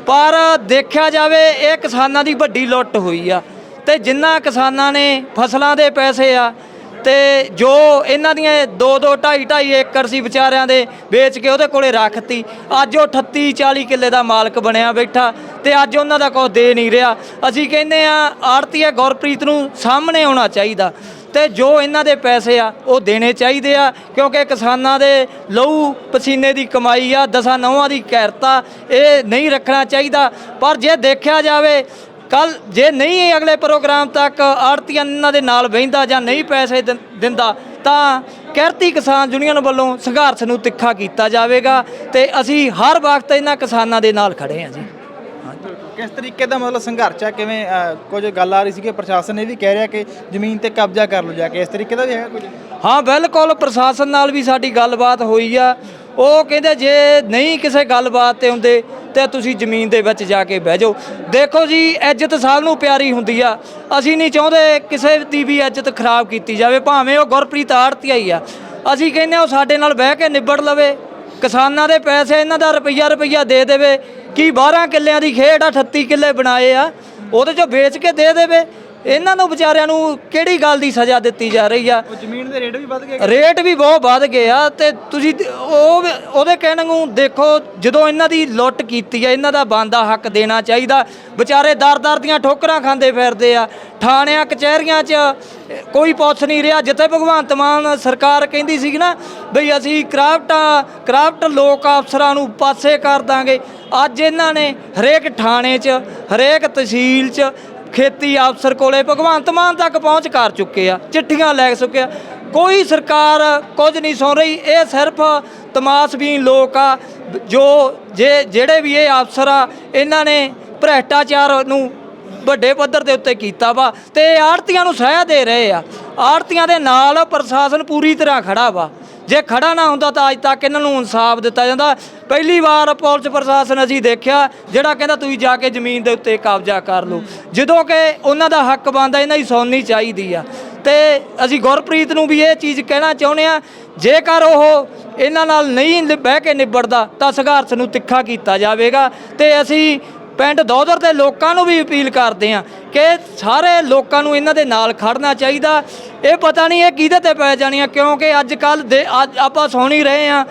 ਪਰ ਦੇਖਿਆ ਜਾਵੇ, ਇਹ ਕਿਸਾਨਾਂ ਦੀ ਵੱਡੀ ਲੁੱਟ ਹੋਈ ਆ। ਤੇ ਜਿੰਨਾ ਕਿਸਾਨਾਂ ਨੇ ਫਸਲਾਂ ਦੇ ਪੈਸੇ ਆ, ਤੇ ਜੋ ਇਹਨਾਂ ਦੀਆਂ 2 2 2.5 2.5 ਏਕੜ ਸੀ ਵਿਚਾਰਿਆਂ ਦੇ, ਵੇਚ ਕੇ ਉਹਦੇ ਕੋਲੇ ਰੱਖਤੀ। ਅੱਜ ਉਹ 38 40 ਕਿੱਲੇ ਦਾ ਮਾਲਕ ਬਣਿਆ ਬੈਠਾ, ਤੇ ਅੱਜ ਉਹਨਾਂ ਦਾ ਕੋਈ ਦੇ ਨਹੀਂ ਰਿਹਾ। ਅਸੀਂ ਕਹਿੰਦੇ ਆ ਆੜਤੀਆ ਗੁਰਪ੍ਰੀਤ ਨੂੰ ਸਾਹਮਣੇ ਆਉਣਾ ਚਾਹੀਦਾ। ਤੇ ਜੋ ਇਹਨਾਂ ਦੇ ਪੈਸੇ ਆ, ਉਹ ਦੇਣੇ ਚਾਹੀਦੇ ਆ, ਕਿਉਂਕਿ ਕਿਸਾਨਾਂ ਦੇ ਲਹੂ ਪਸੀਨੇ ਦੀ ਕਮਾਈ ਆ, ਦਸਾਂ ਨੌਵਾਂ ਦੀ ਕਿਰਤਾ, ਇਹ ਨਹੀਂ ਰੱਖਣਾ ਚਾਹੀਦਾ। ਪਰ ਜੇ ਦੇਖਿਆ ਜਾਵੇ, ਕੱਲ ਜੇ ਨਹੀਂ ਅਗਲੇ ਪ੍ਰੋਗਰਾਮ ਤੱਕ ਆੜਤੀਆਂ ਇਹਨਾਂ ਦੇ ਨਾਲ ਬਹਿੰਦਾ ਜਾਂ ਨਹੀਂ ਪੈਸੇ ਦਿੰ- ਦਿੰਦਾ, ਤਾਂ ਕਿਰਤੀ ਕਿਸਾਨ ਯੂਨੀਅਨ ਵੱਲੋਂ ਸੰਘਰਸ਼ ਨੂੰ ਤਿੱਖਾ ਕੀਤਾ ਜਾਵੇਗਾ ਤੇ ਅਸੀਂ ਹਰ ਵਕਤ ਇਹਨਾਂ ਕਿਸਾਨਾਂ ਦੇ ਨਾਲ ਖੜੇ ਹਾਂ ਜੀ। ਕਿਸ ਤਰੀਕੇ ਦਾ ਮਤਲਬ ਸੰਘਰਸ਼ ਹੈ ਕਿਵੇਂ ਅ, ਕੁਝ ਗੱਲ ਆ ਰਹੀ ਸੀ ਕਿ ਪ੍ਰਸ਼ਾਸਨ ਇਹ ਵੀ ਕਹਿ ਰਿਹਾ ਕਿ ਜ਼ਮੀਨ ਤੇ ਕਬਜ਼ਾ ਕਰ ਲਓ ਜਾ ਕੇ। ਇਸ ਤਰੀਕੇ ਦਾ ਵੀ ਹੈਗਾ ਕੁਝ? ਹਾਂ ਬਿਲਕੁਲ ਪ੍ਰਸ਼ਾਸਨ ਨਾਲ ਵੀ ਸਾਡੀ ਗੱਲਬਾਤ ਹੋਈ ਆ। ਉਹ ਕਹਿੰਦੇ ਜੇ ਨਹੀਂ ਕਿਸੇ ਗੱਲਬਾਤ ਤੇ ਹੁੰਦੇ ਤੇ ਤੁਸੀਂ ਜ਼ਮੀਨ ਦੇ ਵਿੱਚ ਜਾ ਕੇ ਬਹਿ ਜਾਓ। ਦੇਖੋ ਜੀ ਇੱਜ਼ਤ ਸਭ ਨੂੰ ਪਿਆਰੀ ਹੁੰਦੀ ਆ। ਅਸੀਂ ਨਹੀਂ ਚਾਹੁੰਦੇ ਕਿਸੇ ਦੀ ਵੀ ਇੱਜ਼ਤ ਖਰਾਬ ਕੀਤੀ ਜਾਵੇ ਭਾਵੇਂ ਉਹ ਗੁਰਪ੍ਰੀਤ ਆੜਤੀਆ ਹੀ ਆ। ਅਸੀਂ ਕਹਿੰਦੇ ਆ ਉਹ ਸਾਡੇ ਨਾਲ ਬਹਿ ਕੇ ਨਿਬੜ ਲਵੇ। ਕਿਸਾਨਾਂ ਦੇ ਪੈਸੇ ਇਹਨਾਂ ਦਾ ਰੁਪਈਆ ਰੁਪਈਆ ਦੇ ਦੇਵੇ, ਕੀ 12 ਕਿੱਲਿਆਂ ਦੀ ਖੇਡ ਆ 38 ਕਿੱਲੇ ਬਣਾਏ ਆ, ਉਹਦੇ ਚੋਂ ਵੇਚ ਕੇ ਦੇ ਦੇਵੇ। ਇਹਨਾਂ ਨੂੰ ਵਿਚਾਰਿਆਂ ਨੂੰ ਕਿਹੜੀ ਗੱਲ ਦੀ ਸਜ਼ਾ ਦਿੱਤੀ ਜਾ ਰਹੀ ਆ? ਉਹ ਜ਼ਮੀਨ ਦੇ ਰੇਟ ਵੀ ਵੱਧ ਗਏ ਰੇਟ ਵੀ ਬਹੁਤ ਵੱਧ ਗਏ ਆ ਤੇ ਤੁਸੀਂ ਉਹ ਉਹਦੇ ਕਹਿਣ ਨੂੰ ਦੇਖੋ ਜਦੋਂ ਇਹਨਾਂ ਦੀ ਲੁੱਟ ਕੀਤੀ ਆ ਇਹਨਾਂ ਦਾ ਬੰਦਾ ਹੱਕ ਦੇਣਾ ਚਾਹੀਦਾ। ਵਿਚਾਰੇ ਦਰ-ਦਰ ਦੀਆਂ ਠੋਕਰਾਂ ਖਾਂਦੇ ਫਿਰਦੇ ਆ ਥਾਣਿਆਂ ਕਚਹਿਰੀਆਂ 'ਚ ਕੋਈ ਪੁੱਛ ਨਹੀਂ ਰਿਹਾ। ਜਿੱਥੇ ਭਗਵੰਤ ਮਾਨ ਸਰਕਾਰ ਕਹਿੰਦੀ ਸੀ ਨਾ ਬਈ ਅਸੀਂ ਕਰਾਫਟਾਂ ਕਰਾਫਟ ਲੋਕ ਅਫਸਰਾਂ ਨੂੰ ਪਾਸੇ ਕਰ ਦਾਂਗੇ। ਅੱਜ ਇਹਨਾਂ ਨੇ ਹਰੇਕ ਥਾਣੇ 'ਚ ਹਰੇਕ ਤਹਿਸੀਲ 'ਚ ਖੇਤੀ ਅਫਸਰ ਕੋਲੇ ਭਗਵੰਤ ਮਾਨ ਤੱਕ ਪਹੁੰਚ ਕਰ ਚੁੱਕੇ ਆ, ਚਿੱਠੀਆਂ ਲੈ ਚੁੱਕੇ ਆ। ਕੋਈ ਸਰਕਾਰ ਕੁਝ ਨਹੀਂ ਸੁਣ ਰਹੀ, ਇਹ ਸਿਰਫ ਤਮਾਸ਼ਬੀਨ ਲੋਕ ਆ, ਜੋ ਜੇ ਜਿਹੜੇ ਵੀ ਇਹ ਅਫਸਰ ਆ, ਇਹਨਾਂ ਨੇ ਭ੍ਰਿਸ਼ਟਾਚਾਰ ਨੂੰ ਵੱਡੇ ਪੱਧਰ ਦੇ ਉੱਤੇ ਕੀਤਾ ਵਾ ਤੇ ਆੜਤੀਆਂ ਨੂੰ ਸਹਾਇ ਦੇ ਰਹੇ ਆ। ਆੜਤੀਆਂ ਦੇ ਨਾਲ ਪ੍ਰਸ਼ਾਸਨ ਪੂਰੀ ਤਰ੍ਹਾਂ ਖੜਾ ਵਾ। ਜੇ ਖੜਾ ਨਾ ਹੁੰਦਾ ਤਾਂ ਅੱਜ ਤੱਕ ਇਹਨਾਂ ਨੂੰ ਇਨਸਾਫ ਦਿੱਤਾ ਜਾਂਦਾ। ਪਹਿਲੀ ਵਾਰ ਪੁਲਿਸ ਪ੍ਰਸ਼ਾਸਨ ਅਸੀਂ ਦੇਖਿਆ, ਜਿਹੜਾ ਕਹਿੰਦਾ ਤੁਸੀਂ ਜਾ ਕੇ ਜ਼ਮੀਨ ਦੇ ਉੱਤੇ ਕਬਜ਼ਾ ਕਰ ਲਓ। ਜਦੋਂ ਕਿ ਉਹਨਾਂ ਦਾ ਹੱਕ ਬਣਦਾ, ਇਹਨਾਂ ਦੀ ਸੌਣੀ ਚਾਹੀਦੀ ਆ। ਤੇ ਅਸੀਂ ਗੁਰਪ੍ਰੀਤ ਨੂੰ ਵੀ ਇਹ ਚੀਜ਼ ਕਹਿਣਾ ਚਾਹੁੰਦੇ ਆ ਜੇਕਰ ਉਹ ਇਹਨਾਂ ਨਾਲ ਨਹੀਂ ਬਹਿ ਕੇ ਨਿਬੜਦਾ, ਤਾਂ ਸੰਘਰਸ਼ ਨੂੰ ਤਿੱਖਾ ਕੀਤਾ ਜਾਵੇਗਾ। ਤੇ ਅਸੀਂ ਪਿੰਡ ਦੋਦਰ ਦੇ ਲੋਕਾਂ ਨੂੰ ਵੀ ਅਪੀਲ ਕਰਦੇ ਆ ਕਿ ਸਾਰੇ ਲੋਕਾਂ ਨੂੰ ਇਹਨਾਂ ਦੇ ਨਾਲ ਖੜਨਾ ਚਾਹੀਦਾ। ਇਹ ਪਤਾ ਨਹੀਂ ਇਹ ਕਿਹਦੇ ਤੇ ਪੈ ਜਾਣੀਆਂ, ਕਿਉਂਕਿ ਅੱਜ ਕੱਲ ਦੇ ਅੱਜ ਆਪਾਂ ਸੁਣ ਰਹੇ ਆ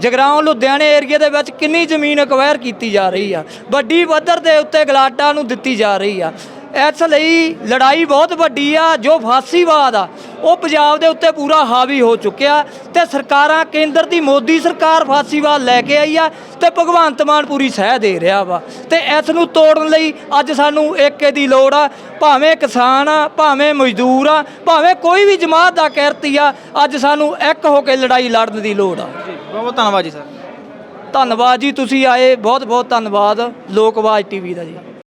ਜਗਰਾਉਂ ਲੁਧਿਆਣੇ ਏਰੀਆ ਦੇ ਵਿੱਚ ਕਿੰਨੀ ਜ਼ਮੀਨ ਅਕਵਾਇਰ ਕੀਤੀ ਜਾ ਰਹੀ ਆ, ਵੱਡੀ ਪੱਧਰ ਦੇ ਉੱਤੇ ਗਲਾਟਾਂ ਨੂੰ ਦਿੱਤੀ ਜਾ ਰਹੀ ਆ। ਇਸ ਲਈ ਲੜਾਈ ਬਹੁਤ ਵੱਡੀ ਆ ਜੋ ਫਾਸੀਵਾਦ ਆ ਉਹ ਪੰਜਾਬ ਦੇ ਉੱਤੇ ਪੂਰਾ ਹਾਵੀ ਹੋ ਚੁੱਕਿਆ ਤੇ ਸਰਕਾਰਾਂ ਕੇਂਦਰ ਦੀ ਮੋਦੀ ਸਰਕਾਰ ਫਾਸੀਵਾਦ ਲੈ ਕੇ ਆਈ ਆ ਤੇ ਭਗਵੰਤ ਮਾਨ ਪੂਰੀ ਸਹਿ ਦੇ ਰਿਹਾ ਵਾ। ਤੇ ਇਸ ਨੂੰ ਤੋੜਨ ਲਈ ਅੱਜ ਸਾਨੂੰ ਏਕੇ ਦੀ ਲੋੜ ਆ ਭਾਵੇਂ ਕਿਸਾਨ ਆ ਭਾਵੇਂ ਮਜ਼ਦੂਰ ਆ ਭਾਵੇਂ ਕੋਈ ਵੀ ਜਮਾਤ ਦਾ ਕਿਰਤੀ ਆ ਅੱਜ ਸਾਨੂੰ ਇੱਕ ਹੋ ਕੇ ਲੜਾਈ ਲੜਨ ਦੀ ਲੋੜ ਆ। ਬਹੁਤ ਬਹੁਤ ਧੰਨਵਾਦ ਜੀ ਸਰ। ਧੰਨਵਾਦ ਜੀ ਤੁਸੀਂ ਆਏ ਬਹੁਤ ਬਹੁਤ ਧੰਨਵਾਦ ਲੋਕ ਆਵਾਜ਼ ਟੀਵੀ ਦਾ ਜੀ।